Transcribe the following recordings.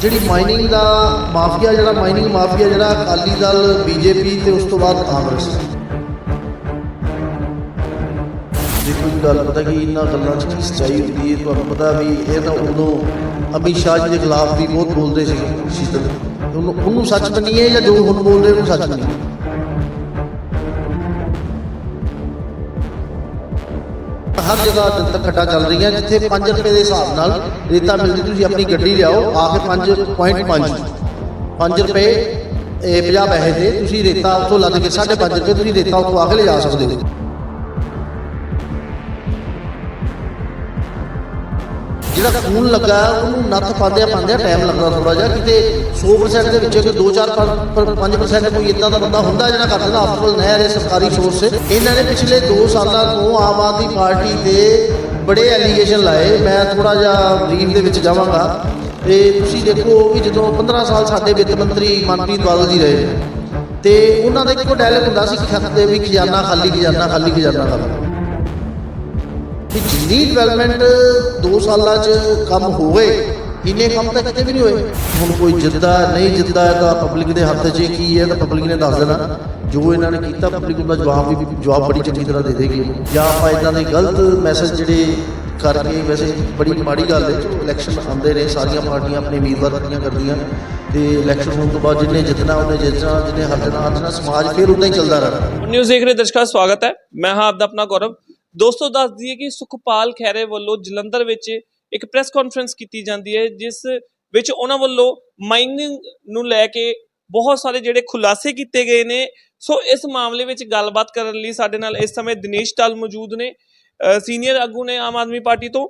ਜਿਹੜੀ ਮਾਈਨਿੰਗ ਦਾ ਮਾਫੀਆ, ਜਿਹੜਾ ਮਾਈਨਿੰਗ ਮਾਫੀਆ, ਜਿਹੜਾ ਅਕਾਲੀ ਦਲ, ਬੀਜੇਪੀ ਤੇ ਉਸ ਤੋਂ ਬਾਅਦ ਕਾਂਗਰਸ। ਦੇਖੋ ਜੀ ਗੱਲ ਪਤਾ ਕਿ, ਇਹਨਾਂ ਗੱਲਾਂ 'ਚ ਕੀ ਸੱਚਾਈ ਹੁੰਦੀ ਹੈ, ਤੁਹਾਨੂੰ ਪਤਾ ਵੀ ਇਹ ਤਾਂ ਉਦੋਂ ਅਮਿਤ ਸ਼ਾਹ ਜੀ ਦੇ ਖਿਲਾਫ ਵੀ ਬਹੁਤ ਬੋਲਦੇ ਸੀ ਸ਼ੀਤਲ ਉਹਨੂੰ ਉਹਨੂੰ ਸੱਚ ਮੰਨੀਏ ਜਾਂ ਜੋ ਹੁਣ ਬੋਲਦੇ ਉਹਨੂੰ ਸੱਚ ਮੰਨੀਏ? ਹਰ ਜਗ੍ਹਾ ਜਨਤਕ ਖੱਟਾਂ ਚੱਲ ਰਹੀਆਂ ਜਿੱਥੇ 5 ਰੁਪਏ ਦੇ ਹਿਸਾਬ ਨਾਲ ਰੇਤਾ ਮਿਲਦੀ ਤੁਸੀਂ ਆਪਣੀ ਗੱਡੀ ਲਿਆਓ ਆ ਕੇ 5.5 5 ਰੁਪਏ, ਇਹ 50 ਪੈਸੇ ਦੇ, ਤੁਸੀਂ ਰੇਤਾ ਉੱਥੋਂ ਲੱਦ ਕੇ 5.5 ਰੁਪਏ ਤੁਸੀਂ ਰੇਤਾ ਉੱਥੋਂ ਆ ਕੇ ਲਿਜਾ ਸਕਦੇ ਹੋ। ਜਿਹੜਾ ਖੂਨ ਲੱਗਾ, ਉਹਨੂੰ ਨੱਥ ਪਾਉਂਦਿਆਂ ਪਾਉਂਦਿਆਂ ਟਾਈਮ ਲੱਗਦਾ ਥੋੜਾ ਜਿਹਾ, ਕਿਤੇ 100% ਦੇ ਵਿੱਚ ਕੋਈ 2-4 5% ਕੋਈ ਇਦਾਂ ਦਾ ਬੰਦਾ ਹੁੰਦਾ ਜਿਹੜਾ ਕਰ ਦਿੰਦਾ ਆਫਟਰ ਨਹਿਰ ਹੈ, ਸਰਕਾਰੀ ਸੋਰਸ ਇਹਨਾਂ ਨੇ ਪਿਛਲੇ 2 ਸਾਲਾਂ ਤੋਂ ਆਮ ਆਦਮੀ ਪਾਰਟੀ ਦੇ ਬੜੇ ਐਲੀਗੇਸ਼ਨ ਲਾਏ। ਮੈਂ ਥੋੜਾ ਜਿਹਾ ਬਰੀਫ ਦੇ ਵਿੱਚ ਜਾਵਾਂਗਾ। ਤੇ ਤੁਸੀਂ ਦੇਖੋ ਵੀ ਜਦੋਂ 15 ਸਾਲ ਸਾਡੇ ਵਿੱਤ ਮੰਤਰੀ ਮਨਪ੍ਰੀਤ ਬਾਦਲ ਜੀ ਰਹੇ, ਤੇ ਉਹਨਾਂ ਦਾ ਇੱਕੋ ਡਾਇਲੌਗ ਹੁੰਦਾ ਸੀ ਖੱਤੇ ਵੀ ਖਜ਼ਾਨਾ ਖਾਲੀ ਖਜ਼ਾਨਾ ਖਾਲੀ ਖਜ਼ਾਨਾ ਖਾਲੀ। ਕਿ ਜਿੰਨੀ ਡਿਵੈਲਪਮੈਂਟ 2 ਸਾਲਾਂ 'ਚ ਕੰਮ ਹੋਵੇ, ਇੰਨੇ ਕੰਮ ਤਾਂ ਕਿਤੇ ਵੀ ਨਹੀਂ ਹੋਏ। ਹੁਣ ਕੋਈ ਜਿੱਦਾਂ ਨਹੀਂ ਜਿੱਦਾਂ ਤਾਂ ਪਬਲਿਕ ਦੇ ਹੱਥ 'ਚ ਕੀ ਹੈ, ਤਾਂ ਪਬਲਿਕ ਨੇ ਦੱਸ ਦੇਣਾ। ਜੋ ਇਹਨਾਂ ਨੇ ਕੀਤਾ ਪਬਲਿਕ ਉਹਦਾ ਜਵਾਬ ਵੀ ਜਵਾਬ ਬੜੀ ਚੰਗੀ ਤਰ੍ਹਾਂ ਦੇ ਦੇਗੀ। ਜਾਂ ਆਪਾਂ ਇਦਾਂ ਦੇ ਗਲਤ ਮੈਸੇਜ ਜਿਹੜੇ ਕਰਕੇ ਵੈਸੇ ਬੜੀ ਮਾੜੀ ਗੱਲ ਹੈ। ਜੋ ਇਲੈਕਸ਼ਨ ਆਉਂਦੇ ਨੇ, ਸਾਰੀਆਂ ਪਾਰਟੀਆਂ ਆਪਣੇ ਉਮੀਦਵਾਰ ਖੜੀਆਂ ਕਰਦੀਆਂ। ਤੇ ਇਲੈਕਸ਼ਨ ਹੋਣ ਤੋਂ ਬਾਅਦ ਜਿਹਨੇ ਜਿੱਤਣਾ, ਉਹਨੇ ਜਿੱਤਣਾ ਜਿਹਨੇ ਹੱਥਣਾ ਹੱਥਣਾ ਸਮਾਜ ਫਿਰ ਉਦਾਂ ਹੀ ਚੱਲਦਾ ਰਹਿਣਾ। ਨਿਊਜ਼ ਦੇਖ ਰਹੇ ਦਰਸ਼ਕਾਂ, ਸਵਾਗਤ ਹੈ। ਮੈਂ ਹਾਂ ਆਪਦਾ ਆਪਣਾ ਗੌਰਵ। ਦੋਸਤੋ ਦੱਸ ਦਈਏ ਕਿ ਸੁਖਪਾਲ ਖੈਰੇ ਵੱਲੋਂ ਜਲੰਧਰ ਵਿੱਚ ਇੱਕ ਪ੍ਰੈਸ ਕਾਨਫਰੰਸ ਕੀਤੀ ਜਾਂਦੀ ਹੈ ਜਿਸ ਵਿੱਚ ਉਹਨਾਂ ਵੱਲੋਂ ਮਾਈਨਿੰਗ ਨੂੰ ਲੈ ਕੇ ਬਹੁਤ ਸਾਰੇ ਜਿਹੜੇ ਖੁਲਾਸੇ ਕੀਤੇ ਗਏ ਨੇ। ਸੋ ਇਸ ਮਾਮਲੇ ਵਿੱਚ ਗੱਲਬਾਤ ਕਰਨ ਲਈ ਸਾਡੇ ਨਾਲ ਇਸ ਸਮੇਂ ਦਿਨੇਸ਼ ਟਲ ਮੌਜੂਦ ਨੇ ਸੀਨੀਅਰ ਆਗੂ ਨੇ ਆਮ ਆਦਮੀ ਪਾਰਟੀ ਤੋਂ।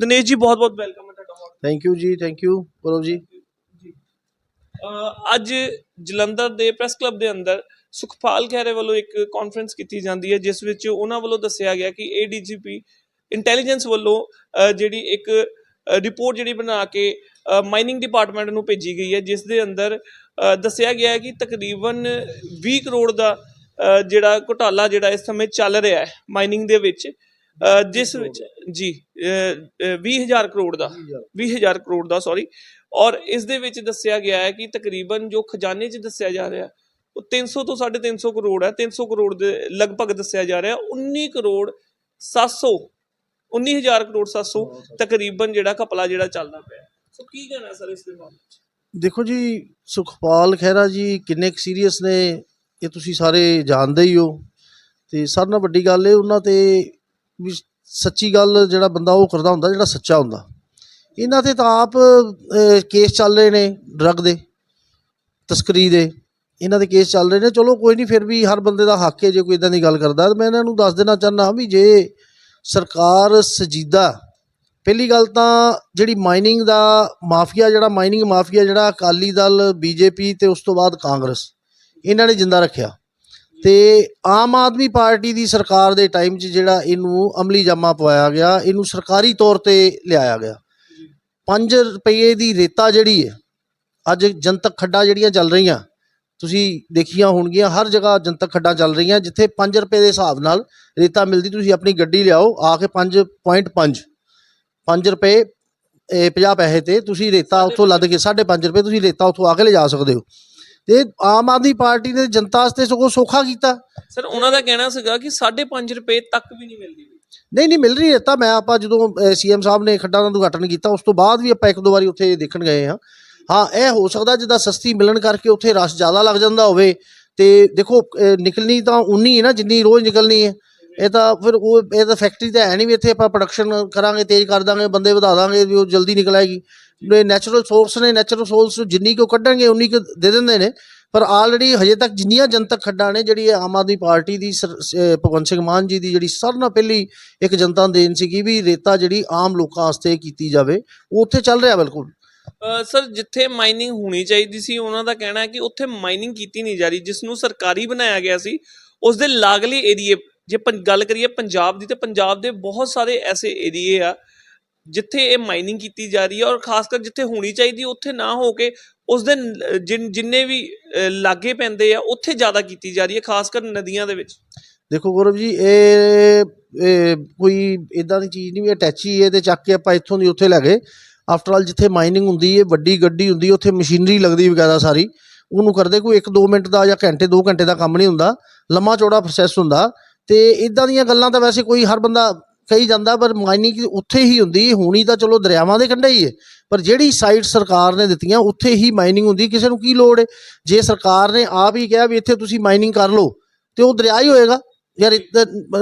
ਦਿਨੇਸ਼ ਜੀ ਬਹੁਤ ਬਹੁਤ ਵੈਲਕਮ ਹੈ ਤੁਹਾਡਾ ਥੈਂਕ ਯੂ ਜੀ ਥੈਂਕ ਯੂ ਗੌਰਵ ਜੀ। ਅੱਜ ਜਲੰਧਰ ਦੇ ਪ੍ਰੈਸ ਕਲੱਬ ਦੇ ਅੰਦਰ ਸੁਖਪਾਲ ਖਹਿਰੇ ਵੱਲੋਂ ਇੱਕ ਕਾਨਫਰੰਸ ਕੀਤੀ ਜਾਂਦੀ ਹੈ ਜਿਸ ਵਿੱਚ ਉਹਨਾਂ ਵੱਲੋਂ ਦੱਸਿਆ ਗਿਆ ਕਿ ਏਡੀਜੀਪੀ ਇੰਟੈਲੀਜੈਂਸ ਵੱਲੋਂ ਜਿਹੜੀ ਇੱਕ ਰਿਪੋਰਟ ਜਿਹੜੀ ਬਣਾ ਕੇ ਮਾਈਨਿੰਗ ਡਿਪਾਰਟਮੈਂਟ ਨੂੰ ਭੇਜੀ ਗਈ ਹੈ ਜਿਸ ਦੇ ਅੰਦਰ ਦੱਸਿਆ ਗਿਆ ਹੈ ਕਿ ਤਕਰੀਬਨ 20 ਕਰੋੜ ਦਾ ਜਿਹੜਾ ਘੁਟਾਲਾ ਜਿਹੜਾ ਇਸ ਸਮੇਂ ਚੱਲ ਰਿਹਾ ਹੈ ਮਾਈਨਿੰਗ ਦੇ ਵਿੱਚ ਜਿਸ ਵਿੱਚ ਜੀ 20000 ਕਰੋੜ ਦਾ 20000 ਕਰੋੜ ਦਾ ਸੌਰੀ ਔਰ ਇਸ ਦੇ ਵਿੱਚ ਦੱਸਿਆ ਗਿਆ ਹੈ ਕਿ ਤਕਰੀਬਨ ਜੋ ਖਜ਼ਾਨੇ 'ਚ ਦੱਸਿਆ ਜਾ ਰਿਹਾ ਉਹ 300 ਤੋਂ 350 ਕਰੋੜ ਹੈ 300 ਕਰੋੜ ਦੇ ਲਗਭਗ ਦੱਸਿਆ ਜਾ ਰਿਹਾ 19 ਕਰੋੜ 700 19000 ਕਰੋੜ 700 ਤਕਰੀਬਨ ਜਿਹੜਾ ਘਪਲਾ ਜਿਹੜਾ ਚੱਲਦਾ ਪਿਆ। ਸੋ ਕੀ ਕਹਿਣਾ ਸਰ ਇਸ ਦੇ ਬਾਰੇ ਦੇਖੋ ਜੀ, ਸੁਖਪਾਲ ਖਹਿਰਾ ਜੀ ਕਿੰਨੇ ਕੁ ਸੀਰੀਅਸ ਨੇ, ਇਹ ਤੁਸੀਂ ਸਾਰੇ ਜਾਣਦੇ ਹੀ ਹੋ। ਤੇ ਸਾਰਿਆਂ ਨਾਲ ਵੱਡੀ ਗੱਲ ਇਹ ਉਹਨਾਂ ਤੇ ਵੀ ਸੱਚੀ ਗੱਲ ਜਿਹੜਾ ਬੰਦਾ ਉਹ ਕਰਦਾ ਹੁੰਦਾ, ਜਿਹੜਾ ਸੱਚਾ ਹੁੰਦਾ। ਇਹਨਾਂ ਤੇ ਤਾਂ ਆਪ ਕੇਸ ਚੱਲ ਰਹੇ ਨੇ ਡਰੱਗ ਦੇ, ਤਸਕਰੀ ਦੇ। ਇਹਨਾਂ ਦੇ ਕੇਸ ਚੱਲ ਰਹੇ ਨੇ। ਚਲੋ ਕੋਈ ਨਹੀਂ ਫਿਰ ਵੀ ਹਰ ਬੰਦੇ ਦਾ ਹੱਕ ਹੈ ਜੇ ਕੋਈ ਇਦਾਂ ਦੀ ਗੱਲ ਕਰਦਾ। ਤਾਂ ਮੈਂ ਇਹਨਾਂ ਨੂੰ ਦੱਸ ਦੇਣਾ ਚਾਹੁੰਦਾ ਵੀ ਜੇ ਸਰਕਾਰ ਸਜੀਦਾ, ਪਹਿਲੀ ਗੱਲ ਤਾਂ ਜਿਹੜੀ ਮਾਈਨਿੰਗ ਦਾ ਮਾਫੀਆ, ਜਿਹੜਾ ਮਾਈਨਿੰਗ ਮਾਫੀਆ, ਜਿਹੜਾ ਅਕਾਲੀ ਦਲ ਬੀਜੇਪੀ ਤੇ ਉਸ ਤੋਂ ਬਾਅਦ ਕਾਂਗਰਸ, ਇਹਨਾਂ ਨੇ ਜਿੰਦਾ ਰੱਖਿਆ। ਤੇ ਆਮ ਆਦਮੀ ਪਾਰਟੀ ਦੀ ਸਰਕਾਰ ਦੇ ਟਾਈਮ 'ਚ ਜਿਹੜਾ ਇਹਨੂੰ ਅਮਲੀ ਜਾਮਾ ਪਵਾਇਆ ਗਿਆ, ਇਹਨੂੰ ਸਰਕਾਰੀ ਤੌਰ ਤੇ ਲਿਆਇਆ ਗਿਆ। 5 ਰੁਪਏ ਦੀ ਰੇਤਾ ਜਿਹੜੀ ਹੈ, ਅੱਜ ਜਨਤਕ ਖੱਡਾਂ ਜਿਹੜੀਆਂ ਚੱਲ ਰਹੀਆਂ ਤੁਸੀਂ ਦੇਖੀਆਂ ਹੋਣਗੀਆਂ ਹਰ ਜਗ੍ਹਾ ਜਨਤਕ ਖੱਡਾਂ ਚੱਲ ਰਹੀਆਂ ਜਿੱਥੇ 5 ਰੁਪਏ ਦੇ ਹਿਸਾਬ ਨਾਲ ਰੇਤਾ ਮਿਲਦੀ ਤੁਸੀਂ ਆਪਣੀ ਗੱਡੀ ਲਿਆਓ ਆ ਕੇ 5.5 5 ਰੁਪਏ ਇਹ 50 ਪੈਸੇ ਤੇ ਤੁਸੀਂ ਰੇਤਾ ਉੱਥੋਂ ਲੱਦ ਕੇ 5.5 ਰੁਪਏ ਤੁਸੀਂ ਰੇਤਾ ਉੱਥੋਂ ਆ ਕੇ ਲਿਜਾ ਸਕਦੇ ਹੋ। ਤੇ ਆਮ ਆਦਮੀ ਪਾਰਟੀ ਨੇ ਜਨਤਾ ਵਾਸਤੇ ਸਗੋਂ ਸੌਖਾ ਕੀਤਾ। ਸਰ ਉਹਨਾਂ ਦਾ ਕਹਿਣਾ ਸੀਗਾ ਕਿ 5.5 ਰੁਪਏ ਤੱਕ ਵੀ ਨਹੀਂ ਮਿਲਦੀ। ਨਹੀਂ ਨਹੀਂ ਮਿਲ ਰਹੀ ਰੇਤਾ ਮੈਂ ਆਪਾਂ ਜਦੋਂ ਸੀਐਮ ਸਾਹਿਬ ਨੇ ਖੱਡਾਂ ਦਾ ਉਦਘਾਟਨ ਕੀਤਾ ਉਸ ਤੋਂ ਬਾਅਦ ਵੀ ਆਪਾਂ ਇੱਕ ਦੋ ਵਾਰੀ ਉੱਥੇ ਦੇਖਣ ਗਏ ਹਾਂ। ਹਾਂ, ਇਹ ਹੋ ਸਕਦਾ ਜਿੱਦਾਂ ਸਸਤੀ ਮਿਲਣ ਕਰਕੇ ਉੱਥੇ ਰਸ਼ ਜ਼ਿਆਦਾ ਲੱਗ ਜਾਂਦਾ ਹੋਵੇ। ਤੇ ਦੇਖੋ ਨਿਕਲਣੀ ਤਾਂ ਉਨੀ ਹੈ ਨਾ, ਜਿੰਨੀ ਰੋਜ਼ ਨਿਕਲਣੀ ਹੈ। ਇਹ ਤਾਂ ਫਿਰ ਉਹ, ਇਹ ਤਾਂ ਫੈਕਟਰੀ ਤਾਂ ਹੈ ਨਹੀਂ ਵੀ ਇੱਥੇ ਆਪਾਂ ਪ੍ਰੋਡਕਸ਼ਨ ਕਰਾਂਗੇ, ਤੇਜ਼ ਕਰ ਦਾਂਗੇ, ਬੰਦੇ ਵਧਾ ਦਾਂਗੇ ਵੀ ਉਹ ਜਲਦੀ ਨਿਕਲ ਆਏਗੀ। ਨੈਚੁਰਲ ਸੋਰਸ ਨੇ ਨੈਚੁਰਲ ਸੋਰਸ ਜਿੰਨੀ ਕੁ ਕੱਢਣਗੇ, ਉਨੀ ਕੁ ਦੇ ਦਿੰਦੇ ਨੇ। ਪਰ ਆਲਰੇਡੀ ਹਜੇ ਤੱਕ ਜਿੰਨੀਆਂ ਜਨਤਕ ਖੱਡਾਂ ਨੇ, ਜਿਹੜੀ ਆਮ ਆਦਮੀ ਪਾਰਟੀ ਦੀ, ਸਰ- ਅਹ, ਭਗਵੰਤ ਸਿੰਘ ਮਾਨ ਜੀ ਦੀ ਜਿਹੜੀ ਸਾਰਿਆਂ ਨਾਲ ਪਹਿਲੀ ਇੱਕ ਜਨਤਾ ਨੂੰ ਦੇਣ ਸੀਗੀ ਵੀ ਰੇਤਾ ਜਿਹੜੀ ਆਮ ਲੋਕਾਂ ਵਾਸਤੇ ਕੀਤੀ ਜਾਵੇ, ਉਹ ਉੱਥੇ ਚੱਲ ਰਿਹਾ ਬਿਲਕੁਲ। ਸਰ, ਜਿੱਥੇ ਮਾਈਨਿੰਗ ਹੋਣੀ ਚਾਹੀਦੀ ਸੀ, ਉਹਨਾਂ ਦਾ ਕਹਿਣਾ ਹੈ ਕਿ ਉੱਥੇ ਮਾਈਨਿੰਗ ਕੀਤੀ ਨਹੀਂ ਜਾ ਰਹੀ ਜਿਸ ਨੂੰ ਸਰਕਾਰੀ ਬਣਾਇਆ ਗਿਆ ਸੀ ਉਸ ਦੇ ਲਾਗਲੇ ਏਰੀਏ, ਜੇ ਗੱਲ ਕਰੀਏ ਪੰਜਾਬ ਦੀ, ਤੇ ਪੰਜਾਬ ਦੇ ਬਹੁਤ ਸਾਰੇ ਐਸੇ ਏਰੀਏ ਆ, ਜਿੱਥੇ ਇਹ ਮਾਈਨਿੰਗ ਕੀਤੀ ਜਾ ਰਹੀ ਹੈ ਔਰ ਖਾਸ ਕਰ ਜਿੱਥੇ ਹੋਣੀ ਚਾਹੀਦੀ, ਉੱਥੇ ਨਾ ਹੋ ਕੇ ਉਸ ਦੇ ਜਿੰਨੇ ਵੀ ਲਾਗੇ ਪੈਂਦੇ ਆ, ਉੱਥੇ ਜ਼ਿਆਦਾ ਕੀਤੀ ਜਾ ਰਹੀ ਹੈ, ਖਾਸ ਕਰ ਨਦੀਆਂ ਦੇ ਵਿੱਚ। ਦੇਖੋ ਗੌਰਵ ਜੀ, ਇਹ ਕੋਈ ਇਦਾਂ ਦੀ ਚੀਜ਼ ਨਹੀਂ ਵੀ ਅਟੈਚੀ ਹੈ ਤੇ ਚੱਕ ਕੇ ਆਪਾਂ ਇੱਥੋਂ ਦੀ ਉੱਥੇ ਲੈ ਗਏ। ਆਫਟਰ ਆਲ ਜਿੱਥੇ ਮਾਈਨਿੰਗ ਹੁੰਦੀ ਹੈ ਵੱਡੀ ਗੱਡੀ ਹੁੰਦੀ ਹੈ ਉੱਥੇ ਮਸ਼ੀਨਰੀ ਲੱਗਦੀ ਵਗੈਰਾ ਸਾਰੀ। ਉਹਨੂੰ ਕਰਦੇ ਕੋਈ 1-2 ਮਿੰਟ ਦਾ ਜਾਂ ਘੰਟੇ 2 ਘੰਟੇ ਦਾ ਕੰਮ ਨਹੀਂ ਹੁੰਦਾ। ਲੰਮਾ ਚੌੜਾ ਪ੍ਰੋਸੈਸ ਹੁੰਦਾ। ਤੇ ਇਦਾਂ ਦੀਆਂ ਗੱਲਾਂ ਤਾਂ ਵੈਸੇ ਕੋਈ ਹਰ ਬੰਦਾ ਕਹੀ ਜਾਂਦਾ, ਪਰ ਮਾਈਨਿੰਗ ਉੱਥੇ ਹੀ ਹੁੰਦੀ ਹੋਣੀ ਤਾਂ ਚਲੋ ਦਰਿਆਵਾਂ ਦੇ ਕੰਢੇ ਹੀ ਹੈ ਪਰ ਜਿਹੜੀ ਸਾਈਟ ਸਰਕਾਰ ਨੇ ਦਿੱਤੀਆਂ, ਉੱਥੇ ਹੀ ਮਾਈਨਿੰਗ ਹੁੰਦੀ। ਕਿਸੇ ਨੂੰ ਕੀ ਲੋੜ ਹੈ ਜੇ ਸਰਕਾਰ ਨੇ ਆਪ ਹੀ ਕਿਹਾ ਵੀ ਇੱਥੇ ਤੁਸੀਂ ਮਾਈਨਿੰਗ ਕਰ ਲਓ, ਤੇ ਉਹ ਦਰਿਆ ਹੀ ਹੋਏਗਾ। ਯਾਰ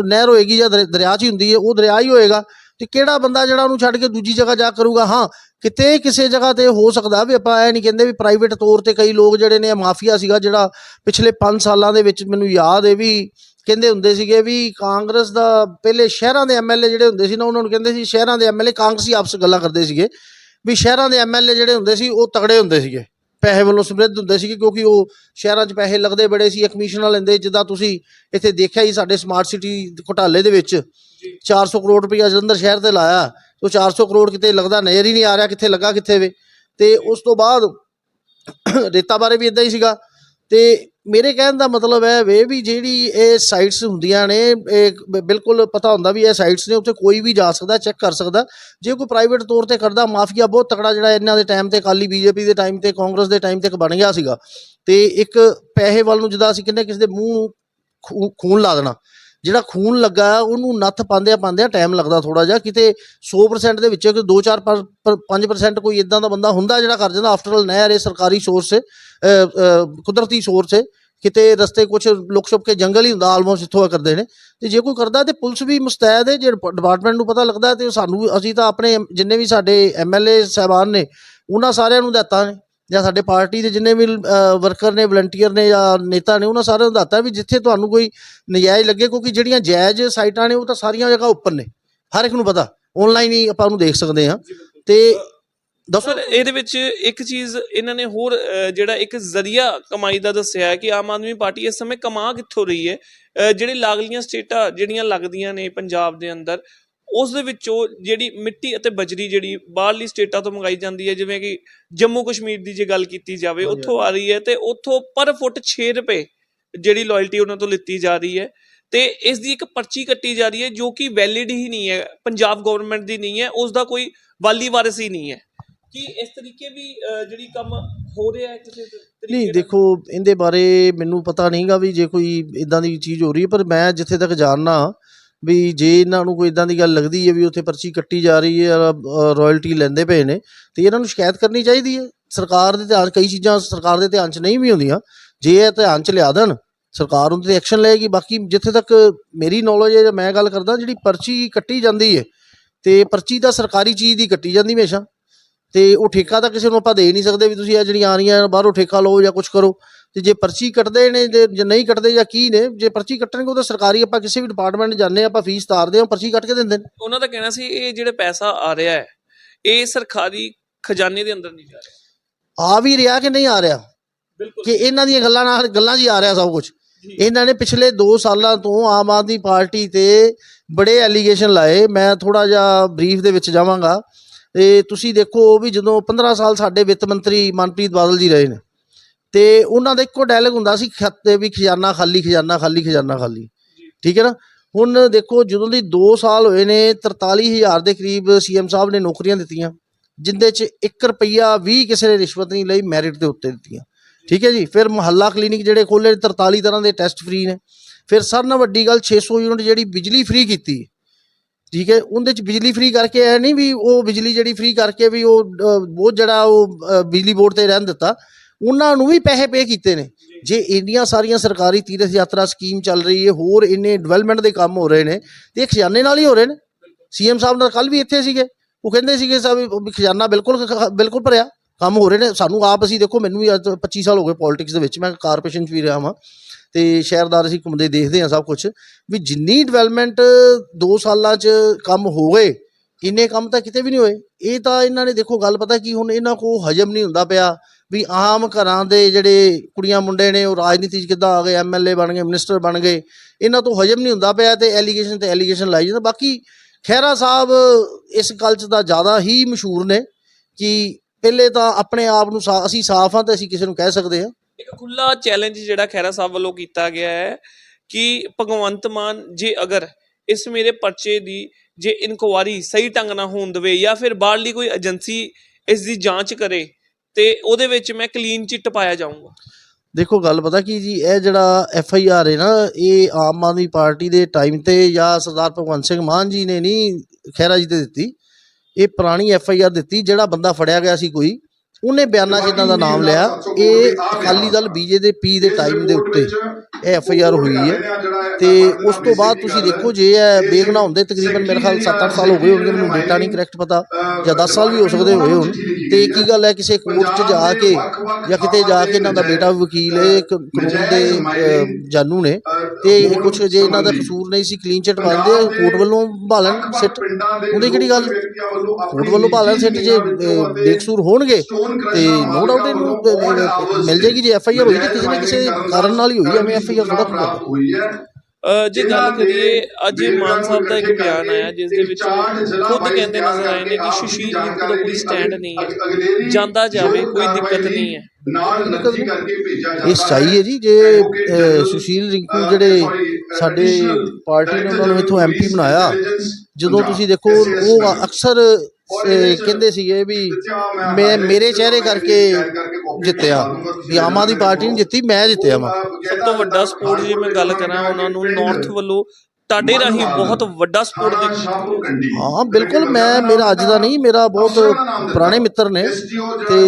ਨਹਿਰ ਹੋਏਗੀ ਜਾਂ ਦਰ- ਦਰਿਆ 'ਚ ਹੀ ਹੁੰਦੀ ਹੈ ਉਹ ਦਰਿਆ ਹੀ ਹੋਏਗਾ। ਤੇ ਕਿਹੜਾ ਬੰਦਾ ਜਿਹੜਾ ਉਹਨੂੰ ਛੱਡ ਕੇ ਦੂਜੀ ਜਗ੍ਹਾ ਜਾ ਕਰੂਗਾ? ਹਾਂ, ਕਿਤੇ ਕਿਸੇ ਜਗ੍ਹਾ ਤੇ ਹੋ ਸਕਦਾ ਵੀ ਆਪਾਂ ਇਹ ਨਹੀਂ ਕਹਿੰਦੇ ਵੀ ਪ੍ਰਾਈਵੇਟ ਤੌਰ ਤੇ ਕਈ ਲੋਕ ਜਿਹੜੇ ਨੇ ਮਾਫੀਆ ਸੀਗਾ ਜਿਹੜਾ ਪਿਛਲੇ 5 ਸਾਲਾਂ ਦੇ ਵਿੱਚ ਮੈਨੂੰ ਯਾਦ ਹੈ ਵੀ ਕਹਿੰਦੇ ਹੁੰਦੇ ਸੀਗੇ ਵੀ ਕਾਂਗਰਸ ਦਾ ਪਹਿਲੇ ਸ਼ਹਿਰਾਂ ਦੇ ਐਮਐਲਏ ਜਿਹੜੇ ਹੁੰਦੇ ਸੀ ਨਾ, ਉਹਨਾਂ ਨੂੰ ਕਹਿੰਦੇ ਸੀ ਸ਼ਹਿਰਾਂ ਦੇ ਐਮਐਲਏ ਕਾਂਗਰਸੀ ਆਪਸ ਗੱਲਾਂ ਕਰਦੇ ਸੀਗੇ ਵੀ ਸ਼ਹਿਰਾਂ ਦੇ ਐਮਐਲਏ ਜਿਹੜੇ ਹੁੰਦੇ ਸੀ ਉਹ ਤਗੜੇ ਹੁੰਦੇ ਸੀਗੇ। ਪੈਸੇ ਵੱਲੋਂ ਸਮਰਿੱਧ ਹੁੰਦੇ ਸੀਗੇ ਕਿਉਂਕਿ ਉਹ ਸ਼ਹਿਰਾਂ 'ਚ ਪੈਸੇ ਲੱਗਦੇ ਬੜੇ ਸੀ ਕਮਿਸ਼ਨਾਂ ਲੈਂਦੇ ਜਿੱਦਾਂ ਤੁਸੀਂ ਇੱਥੇ ਦੇਖਿਆ ਹੀ ਸਾਡੇ ਸਮਾਰਟ ਸਿਟੀ ਘੁਟਾਲੇ ਦੇ ਵਿੱਚ। 400 ਕਰੋੜ ਰੁਪਇਆ ਜਲੰਧਰ ਸ਼ਹਿਰ ਤੇ ਲਾਇਆ। ਉਹ 400 ਕਰੋੜ ਕਿਤੇ ਲੱਗਦਾ ਨਜ਼ਰ ਹੀ ਨਹੀਂ ਆ ਰਿਹਾ ਕਿੱਥੇ ਲੱਗਾ ਕਿੱਥੇ ਵੇ। ਤੇ ਉਸ ਤੋਂ ਬਾਅਦ ਰੇਤਾ ਬਾਰੇ ਵੀ ਇਦਾਂ ਹੀ ਸੀਗਾ। ਤੇ ਮੇਰੇ ਕਹਿਣ ਦਾ ਮਤਲਬ ਹੈ ਵੇ ਵੀ ਜਿਹੜੀ ਇਹ ਸਾਈਟਸ ਹੁੰਦੀਆਂ ਨੇ, ਇਹ ਬਿਲਕੁਲ ਪਤਾ ਹੁੰਦਾ ਵੀ ਇਹ ਸਾਈਟਸ ਨੇ, ਉੱਥੇ ਕੋਈ ਵੀ ਜਾ ਸਕਦਾ ਚੈੱਕ ਕਰ ਸਕਦਾ। ਜੇ ਕੋਈ ਪ੍ਰਾਈਵੇਟ ਤੌਰ ਤੇ ਕਰਦਾ ਮਾਫੀਆ ਬਹੁਤ ਤਕੜਾ ਜਿਹੜਾ ਇਹਨਾਂ ਦੇ ਟਾਈਮ ਤੇ, ਅਕਾਲੀ ਬੀਜੇਪੀ ਦੇ ਟਾਈਮ ਤੇ, ਕਾਂਗਰਸ ਦੇ ਟਾਈਮ ਤੇ ਇੱਕ ਬਣ ਗਿਆ ਸੀਗਾ। ਤੇ ਇੱਕ ਪੈਸੇ ਵੱਲ ਨੂੰ ਜਿੱਦਾਂ ਅਸੀਂ ਕਹਿੰਦੇ, ਕਿਸੇ ਦੇ ਮੂੰਹ ਖੂ- ਖੂਨ ਲਾ ਦੇਣਾ। ਜਿਹੜਾ ਖੂਨ ਲੱਗਾ, ਉਹਨੂੰ ਨੱਥ ਪਾਉਂਦਿਆਂ ਪਾਉਂਦਿਆਂ ਟਾਈਮ ਲੱਗਦਾ ਥੋੜਾ ਜਿਹਾ। ਕਿਤੇ 100% ਦੇ ਵਿੱਚ ਕੋਈ 2-4 5% ਕੋਈ ਇਦਾਂ ਦਾ ਬੰਦਾ ਹੁੰਦਾ ਜਿਹੜਾ ਕਰ ਜਾਂਦਾ। ਆਫਟਰ ਆਲ ਨਹਿਰ ਇਹ ਸਰਕਾਰੀ ਸੋਰਸ ਹੈ ਕੁਦਰਤੀ ਸੋਰਸ ਹੈ ਕਿਤੇ ਰਸਤੇ ਕੁਝ ਲੁਕ ਛੁਪ ਕੇ ਜੰਗਲ ਹੀ ਹੁੰਦਾ ਆਲਮੋਸਟ ਇੱਥੋਂ ਇਹ ਕਰਦੇ ਨੇ। ਤੇ ਜੇ ਕੋਈ ਕਰਦਾ ਤੇ ਪੁਲਿਸ ਵੀ ਮੁਸਤੈਦ ਹੈ, ਜੇ ਡਿਪਾਰਟਮੈਂਟ ਨੂੰ ਪਤਾ ਲੱਗਦਾ ਤੇ ਸਾਨੂੰ ਅਸੀਂ ਤਾਂ ਆਪਣੇ ਜਿੰਨੇ ਵੀ ਸਾਡੇ ਐਮਐਲਏ ਸਾਹਿਬਾਨ ਨੇ, ਉਹਨਾਂ ਸਾਰਿਆਂ ਨੂੰ ਦਿੱਤਾ ਨੇ। ਜਾਂ ਸਾਡੇ ਪਾਰਟੀ ਦੇ ਜਿੰਨੇ ਵੀ ਵਰਕਰ ਨੇ ਵਲੰਟੀਅਰ ਨੇ ਜਾਂ ਨੇਤਾ ਨੇ, ਉਹਨਾਂ ਸਾਰਿਆਂ ਨੂੰ ਦਿੱਤਾ ਵੀ ਜਿੱਥੇ ਤੁਹਾਨੂੰ ਕੋਈ ਨਜਾਇਜ਼ ਲੱਗੇ, ਕਿਉਂਕਿ ਜਿਹੜੀਆਂ ਜਾਇਜ਼ ਸਾਈਟਾਂ ਨੇ, ਉਹ ਤਾਂ ਸਾਰੀਆਂ ਜਗ੍ਹਾ ਉੱਪਰ ਨੇ। ਹਰ ਇੱਕ ਨੂੰ ਪਤਾ। ਆਨਲਾਈਨ ਹੀ ਆਪਾਂ ਉਹਨੂੰ ਦੇਖ ਸਕਦੇ ਹਾਂ। ਤੇ ਦੱਸੋ ਇਹਦੇ ਵਿੱਚ ਇੱਕ ਚੀਜ਼ ਇਹਨਾਂ ਨੇ ਹੋਰ ਜਿਹੜਾ ਇੱਕ ਜ਼ਰੀਆ ਕਮਾਈ ਦਾ ਦੱਸਿਆ ਹੈ ਕਿ ਆਮ ਆਦਮੀ ਪਾਰਟੀ ਇਸ ਸਮੇਂ ਕਮਾ ਕਿੱਥੋਂ ਰਹੀ ਹੈ? ਜਿਹੜੇ ਲਾਗਲੀਆਂ ਸਟੇਟਾਂ ਜਿਹੜੀਆਂ ਲੱਗਦੀਆਂ ਨੇ ਪੰਜਾਬ ਦੇ ਅੰਦਰ ਉਸ ਦੇ ਵਿੱਚੋਂ ਜਿਹੜੀ ਮਿੱਟੀ ਅਤੇ ਬਜਰੀ ਜਿਹੜੀ ਬਾਹਰਲੀ ਸਟੇਟਾਂ ਤੋਂ ਮੰਗਾਈ ਜਾਂਦੀ ਹੈ ਜਿਵੇਂ ਕਿ ਜੰਮੂ ਕਸ਼ਮੀਰ ਦੀ ਜੇ ਗੱਲ ਕੀਤੀ ਜਾਵੇ ਉੱਥੋਂ ਆ ਰਹੀ ਹੈ ਤੇ ਉੱਥੋਂ ਪਰ ਫੁੱਟ 6 ਰੁਪਏ ਜਿਹੜੀ ਲਾਇਲਟੀ ਉਹਨਾਂ ਤੋਂ ਲਿੱਤੀ ਜਾ ਰਹੀ ਹੈ ਤੇ ਇਸ ਦੀ ਇੱਕ ਪਰਚੀ ਕੱਟੀ ਜਾ ਰਹੀ ਹੈ ਜੋ ਕਿ ਵੈਲਿਡ ਹੀ ਨਹੀਂ ਹੈ ਪੰਜਾਬ ਗਵਰਨਮੈਂਟ ਦੀ ਨਹੀਂ ਹੈ ਉਸ ਦਾ ਕੋਈ ਵਾਲੀ ਵਾਰਿਸ ਹੀ ਨਹੀਂ ਹੈ। ਕੀ ਇਸ ਤਰੀਕੇ ਵੀ ਜਿਹੜੀ ਕੰਮ ਹੋ ਰਿਹਾ ਹੈ ਕਿਸੇ ਤਰੀਕੇ ਨਹੀਂ, ਦੇਖੋ, ਇਹਦੇ ਬਾਰੇ ਮੈਨੂੰ ਪਤਾ ਨਹੀਂਗਾ ਵੀ ਜੇ ਕੋਈ ਇਦਾਂ ਦੀ ਚੀਜ਼ ਹੋ ਰਹੀ ਹੈ, ਪਰ ਮੈਂ ਜਿੱਥੇ ਤੱਕ ਜਾਣਨਾ ਵੀ ਜੇ ਇਹਨਾਂ ਨੂੰ ਕੋਈ ਇਦਾਂ ਦੀ ਗੱਲ ਲੱਗਦੀ ਹੈ ਵੀ ਉੱਥੇ ਪਰਚੀ ਕੱਟੀ ਜਾ ਰਹੀ ਹੈ ਰਾਇਲਟੀ ਲੈਂਦੇ ਪਏ ਨੇ, ਤੇ ਇਹਨਾਂ ਨੂੰ ਸ਼ਿਕਾਇਤ ਕਰਨੀ ਚਾਹੀਦੀ ਹੈ। ਸਰਕਾਰ ਦੇ ਧਿਆਨ, ਕਈ ਚੀਜ਼ਾਂ ਸਰਕਾਰ ਦੇ ਧਿਆਨ 'ਚ ਨਹੀਂ ਵੀ ਹੁੰਦੀਆਂ ਜੇ ਇਹ ਧਿਆਨ 'ਚ ਲਿਆ ਦੇਣ, ਸਰਕਾਰ ਉਹਦੇ ਤੇ ਐਕਸ਼ਨ ਲਏਗੀ। ਬਾਕੀ ਜਿੱਥੇ ਤੱਕ ਮੇਰੀ ਨੌਲੇਜ ਹੈ ਜਾਂ ਮੈਂ ਗੱਲ ਕਰਦਾ, ਜਿਹੜੀ ਪਰਚੀ ਕੱਟੀ ਜਾਂਦੀ ਹੈ, ਤੇ ਪਰਚੀ ਤਾਂ ਸਰਕਾਰੀ ਚੀਜ਼ ਦੀ ਕੱਟੀ ਜਾਂਦੀ ਹਮੇਸ਼ਾ। ਤੇ ਉਹ ਠੇਕਾ ਤਾਂ ਕਿਸੇ ਨੂੰ ਆਪਾਂ ਦੇ ਨਹੀਂ ਸਕਦੇ ਵੀ ਤੁਸੀਂ ਇਹ ਜਿਹੜੀਆਂ ਆ ਰਹੀਆਂ ਬਾਹਰੋਂ ਠੇਕਾ ਲਓ ਜਾਂ ਕੁਝ ਕਰੋ। ਤੇ ਜੇ ਪਰਚੀ ਕੱਟਦੇ ਨੇ ਜੇ ਜੇ ਨਹੀਂ ਕੱਟਦੇ ਜਾਂ ਕੀ ਨੇ ਜੇ ਪਰਚੀ ਕੱਟਣਗੇ ਉਹ ਤਾਂ ਸਰਕਾਰੀ ਆਪਾਂ ਕਿਸੇ ਵੀ ਡਿਪਾਰਟਮੈਂਟ ਜਾਂਦੇ ਆਪਾਂ ਫੀਸ ਤਾਰਦੇ ਹਾਂ ਪਰਚੀ ਕੱਟ ਕੇ ਦਿੰਦੇ ਨੇ। ਉਹਨਾਂ ਦਾ ਕਹਿਣਾ ਸੀ ਇਹ ਜਿਹੜਾ ਪੈਸਾ ਆ ਰਿਹਾ ਹੈ ਇਹ ਸਰਕਾਰੀ ਖਜ਼ਾਨੇ ਦੇ ਅੰਦਰ ਨਹੀਂ ਜਾ ਰਿਹਾ। ਆ ਵੀ ਰਿਹਾ ਕਿ ਨਹੀਂ ਆ ਰਿਹਾ? ਕਿ ਇਹਨਾਂ ਦੀਆਂ ਗੱਲਾਂ ਨਾਲ ਗੱਲਾਂ ਹੀ ਆ ਰਿਹਾ ਸਭ ਕੁਝ ਜੀ। ਇਹਨਾਂ ਨੇ ਪਿਛਲੇ 2 ਸਾਲਾਂ ਤੋਂ ਆਮ ਆਦਮੀ ਪਾਰਟੀ ਤੇ ਬੜੇ ਐਲੀਗੇਸ਼ਨ ਲਾਏ। ਮੈਂ ਥੋੜਾ ਜਿਹਾ ਬਰੀਫ ਦੇ ਵਿੱਚ ਜਾਵਾਂਗਾ। ਤੇ ਤੁਸੀਂ ਦੇਖੋ ਵੀ ਜਦੋਂ 15 ਸਾਲ ਸਾਡੇ ਵਿੱਤ ਮੰਤਰੀ ਮਨਪ੍ਰੀਤ ਬਾਦਲ ਜੀ ਰਹੇ ਨੇ ਤੇ ਉਹਨਾਂ ਦਾ ਇੱਕੋ ਡਾਇਲੌਗ ਹੁੰਦਾ ਸੀ ਖੱਤੇ ਵੀ ਖਜ਼ਾਨਾ ਖਾਲੀ ਖਜ਼ਾਨਾ ਖਾਲੀ ਖਜ਼ਾਨਾ ਖਾਲੀ। ਠੀਕ ਹੈ ਨਾ? ਹੁਣ ਦੇਖੋ ਜਦੋਂ ਦੀ 2 ਸਾਲ ਹੋਏ ਨੇ 43000 ਦੇ ਕਰੀਬ ਸੀਐਮ ਸਾਹਿਬ ਨੇ ਨੌਕਰੀਆਂ ਦਿੱਤੀਆਂ ਜਿੰਦੇ ਚ 1 ਰੁਪਈਆ ਵੀ ਕਿਸੇ ਨੇ ਰਿਸ਼ਵਤ ਨਹੀਂ ਲਈ ਮੈਰਿਟ ਦੇ ਉੱਤੇ ਦਿੱਤੀਆਂ। ਠੀਕ ਹੈ ਜੀ? ਫਿਰ ਮੁਹੱਲਾ ਕਲੀਨਿਕ ਜਿਹੜੇ ਖੋਲੇ 43 ਤਰ੍ਹਾਂ ਦੇ ਟੈਸਟ ਫ੍ਰੀ ਨੇ। ਫਿਰ ਸਭ ਨਾਲੋਂ ਵੱਡੀ ਗੱਲ 600 ਯੂਨਿਟ ਜਿਹੜੀ ਬਿਜਲੀ ਫ੍ਰੀ ਕੀਤੀ। ਠੀਕ ਹੈ, ਉਹਦੇ ਚ ਬਿਜਲੀ ਫ੍ਰੀ ਕਰਕੇ ਐ ਨਹੀਂ ਵੀ ਉਹ ਬਿਜਲੀ ਜਿਹੜੀ ਫ੍ਰੀ ਕਰਕੇ ਵੀ ਉਹ ਬਹੁਤ ਜਿਹੜਾ ਉਹ ਬਿਜਲੀ ਬੋਰਡ ਤੇ ਰਹਿਣ ਦਿੱਤਾ, ਉਹਨਾਂ ਨੂੰ ਵੀ ਪੈਸੇ ਪੇ ਕੀਤੇ ਨੇ। ਜੇ ਇੰਨੀਆਂ ਸਾਰੀਆਂ ਸਰਕਾਰੀ ਤੀਰਥ ਯਾਤਰਾ ਸਕੀਮ ਚੱਲ ਰਹੀ ਹੈ, ਹੋਰ ਇੰਨੇ ਡਿਵੈਲਪਮੈਂਟ ਦੇ ਕੰਮ ਹੋ ਰਹੇ ਨੇ, ਤੇ ਇਹ ਖਜ਼ਾਨੇ ਨਾਲ ਹੀ ਹੋ ਰਹੇ ਨੇ। ਸੀਐਮ ਸਾਹਿਬ ਨਾਲ ਕੱਲ ਵੀ ਇੱਥੇ ਸੀਗੇ, ਉਹ ਕਹਿੰਦੇ ਸੀਗੇ ਸਾਹਿਬ ਵੀ ਖਜ਼ਾਨਾ ਬਿਲਕੁਲ ਬਿਲਕੁਲ ਭਰਿਆ, ਕੰਮ ਹੋ ਰਹੇ ਨੇ। ਸਾਨੂੰ ਆਪ ਅਸੀਂ ਦੇਖੋ, ਮੈਨੂੰ ਵੀ ਅੱਜ ਤੋਂ 25 ਸਾਲ ਹੋ ਗਏ ਪੋਲਿਟਿਕਸ ਦੇ ਵਿੱਚ, ਮੈਂ ਕਾਰਪੋਰੇਸ਼ਨ 'ਚ ਵੀ ਰਿਹਾ ਹਾਂ ਤੇ ਸ਼ਹਿਰਦਾਰ ਅਸੀਂ ਘੁੰਮਦੇ ਦੇਖਦੇ ਹਾਂ ਸਭ ਕੁਝ ਵੀ ਜਿੰਨੀ ਡਿਵੈਲਪਮੈਂਟ 2 ਸਾਲਾਂ 'ਚ ਕੰਮ ਹੋ ਗਏ, ਇੰਨੇ ਕੰਮ ਤਾਂ ਕਿਤੇ ਵੀ ਨਹੀਂ ਹੋਏ। ਇਹ ਤਾਂ ਇਹਨਾਂ ਨੇ ਦੇਖੋ, ਗੱਲ ਪਤਾ ਕੀ, ਹੁਣ ਇਹਨਾਂ ਕੋ ਹਜਮ ਨਹੀਂ ਹੁੰਦਾ ਪਿਆ। ਵੀ ਆਮ ਘਰਾਂ ਦੇ ਜਿਹੜੇ ਕੁੜੀਆਂ ਮੁੰਡੇ ਨੇ, ਉਹ ਰਾਜਨੀਤੀ 'ਚ ਕਿੱਦਾਂ ਆ ਗਏ ਐਮਐਲਏ ਬਣ ਗਏ ਮਿਨਿਸਟਰ ਬਣ ਗਏ, ਇਹਨਾਂ ਤੋਂ ਹਜਮ ਨਹੀਂ ਹੁੰਦਾ ਪਿਆ ਤੇ ਐਲੀਗੇਸ਼ਨ ਤੇ ਐਲੀਗੇਸ਼ਨ ਲਾਈ ਜਾਂਦਾ। ਬਾਕੀ ਖਹਿਰਾ ਸਾਹਿਬ ਇਸ ਗੱਲ 'ਚ ਤਾਂ ਜ਼ਿਆਦਾ ਹੀ ਮਸ਼ਹੂਰ ਨੇ ਕਿ ਪਹਿਲੇ ਤਾਂ ਆਪਣੇ ਆਪ ਨੂੰ ਸਾ- ਅਸੀਂ ਸਾਫ਼ ਹਾਂ ਤੇ ਅਸੀਂ ਕਿਸੇ ਨੂੰ ਕਹਿ ਸਕਦੇ ਹਾਂ। ਇੱਕ ਖੁੱਲਾ ਚੈਲੰਜ ਜਿਹੜਾ ਖੈਰਾ ਸਾਹਿਬ ਵੱਲੋਂ ਕੀਤਾ ਗਿਆ ਹੈ ਕਿ ਭਗਵੰਤ ਮਾਨ ਜੇ ਅਗਰ ਇਸ ਮੇਰੇ ਪਰਚੇ ਦੀ ਜੇ ਇਨਕੁਆਰੀ ਸਹੀ ਢੰਗ ਨਾਲ ਹੋਣ ਦੇਵੇ ਜਾਂ ਫਿਰ ਬਾਹਰਲੀ ਕੋਈ ਏਜੰਸੀ ਇਸ ਦੀ ਜਾਂਚ ਕਰੇ ਤੇ ਉਹਦੇ ਵਿੱਚ ਮੈਂ ਕਲੀਨ ਚਿੱਟ ਪਾਇਆ ਜਾਊਂਗਾ। ਦੇਖੋ, ਗੱਲ ਪਤਾ ਕੀ ਜੀ, ਇਹ ਜਿਹੜਾ ਐਫ ਆਈ ਆਰ ਹੈ ਨਾ, ਇਹ ਆਮ ਆਦਮੀ ਪਾਰਟੀ ਦੇ ਟਾਈਮ ਤੇ ਜਾਂ ਸਰਦਾਰ ਭਗਵੰਤ ਸਿੰਘ ਮਾਨ ਜੀ ਨੇ ਨਹੀਂ ਖਹਿਰਾ ਜੀ ਤੇ ਦਿੱਤੀ। ਇਹ ਪੁਰਾਣੀ ਐਫ ਆਈ ਆਰ ਦਿੱਤੀ ਜਿਹੜਾ ਬੰਦਾ ਫੜਿਆ ਗਿਆ ਸੀ ਕੋਈ। ਉਹਨੇ ਬਿਆਨਾਂ 'ਚ ਇਹਨਾਂ ਦਾ ਨਾਮ ਲਿਆ ਇਹ ਅਕਾਲੀ ਦਲ ਬੀਜੇਪੀ ਦੇ ਟਾਈਮ ਦੇ ਉੱਤੇ ਇਹ ਐਫ ਆਈ ਆਰ ਹੋਈ ਹੈ ਤੇ ਉਸ ਤੋਂ ਬਾਅਦ ਤੁਸੀਂ ਦੇਖੋ ਜੇ ਇਹ ਬੇਗਨਾ ਹੁੰਦੇ ਤਕਰੀਬਨ ਮੇਰੇ ਖਿਆਲ 7-8 ਸਾਲ ਹੋ ਗਏ ਹੋਣਗੇ ਮੈਨੂੰ ਡੇਟਾ ਨਹੀਂ ਕਰੈਕਟ ਪਤਾ ਜਾਂ 10 ਸਾਲ ਵੀ ਹੋ ਸਕਦੇ ਹੋਏ ਹੋਣ। ਤੇ ਕੀ ਗੱਲ ਹੈ ਕਿਸੇ ਕੋਰਟ 'ਚ ਜਾ ਕੇ ਜਾਂ ਕਿਤੇ ਜਾ ਕੇ ਇਹਨਾਂ ਦਾ ਬੇਟਾ ਵਕੀਲ ਹੈ ਕ- ਕਾਨੂੰਨ ਦੇ ਅਹ, ਜਾਨੂ ਨੇ ਤੇ ਕੁਝ ਜੇ ਇਹਨਾਂ ਦਾ ਕਸੂਰ ਨਹੀਂ ਸੀ ਕਲੀਨ ਚਿੱਟ ਬਣਦੇ ਕੋਰਟ ਵੱਲੋਂ ਭਾਲਣ ਸਿੱਟ। ਉਹਦੀ ਕਿਹੜੀ ਗੱਲ? ਕੋਰਟ ਵੱਲੋਂ ਭਾਲਣ ਸਿੱਟ ਜੇ ਬੇਕਸੂਰ ਹੋਣਗੇ ਤੇ ਨੋ ਡਾਊਟ ਇਹਨੂੰ ਮਿਲ ਜਾਏਗੀ ਜੇ ਐਫ ਆਈ ਆਰ ਹੋਈ ਤੇ ਕਿਸੇ ਨਾ ਕਿਸੇ ਕਾਰਨ ਨਾਲ ਹੀ ਹੋਈ ਐਵੇਂ ਐਫ ਆਈ ਆਰ ਥੋੜਾ ਕੋਈ ਅ, ਜੇ ਗੱਲ ਕਰੀਏ ਅੱਜ ਮਾਨ ਸਾਹਿਬ ਦਾ ਇੱਕ ਬਿਆਨ ਆਇਆ ਜਿਸ ਦੇ ਵਿੱਚ ਖੁਦ ਕਹਿੰਦੇ ਨਜ਼ਰ ਆਏ ਨੇ ਕਿ ਸੁਸ਼ੀਲ ਰਿੰਕੂ ਦਾ ਕੋਈ ਸਟੈਂਡ ਨਹੀਂ ਹੈ। ਜਾਂਦਾ ਜਾਵੇ ਕੋਈ ਦਿੱਕਤ ਨਹੀਂ ਹੈ। ਇਹ ਸਹੀ ਹੈ ਜੀ ਜੇ ਸੁਸ਼ੀਲ ਰਿੰਕੂ ਜਿਹੜੇ ਸਾਡੇ ਪਾਰਟੀ ਨੇ ਉਹਨਾਂ ਨੂੰ ਇੱਥੋਂ ਐਮਪੀ ਬਣਾਇਆ ਜਦੋਂ ਤੁਸੀਂ ਦੇਖੋ ਉਹ ਅਕਸਰ ਅਹ, ਕਹਿੰਦੇ ਸੀਗੇ ਵੀ ਮੈਂ ਮੇਰੇ ਚਿਹਰੇ ਕਰਕੇ ਜਿੱਤਿਆ। ਵੀ ਆਮ ਆਦਮੀ ਪਾਰਟੀ ਨੇ ਜਿੱਤੀ ਮੈਂ ਜਿੱਤਿਆ ਵਾ। ਸਭ ਤੋਂ ਵੱਡਾ ਸਪੋਰਟ ਜੇ ਮੈਂ ਗੱਲ ਕਰਾਂ ਉਹਨਾਂ ਨੂੰ ਨਾਰਥ ਵੱਲੋਂ ਤੁਹਾਡੇ ਰਾਹੀਂ ਬਹੁਤ ਵੱਡਾ ਸਪੋਰਟ ਦੇਖੋ ਹਾਂ ਬਿਲਕੁਲ ਮੈਂ ਮੇਰਾ ਅੱਜ ਦਾ ਨਹੀਂ ਮੇਰਾ ਬਹੁਤ ਪੁਰਾਣੇ ਮਿੱਤਰ ਨੇ ਤੇ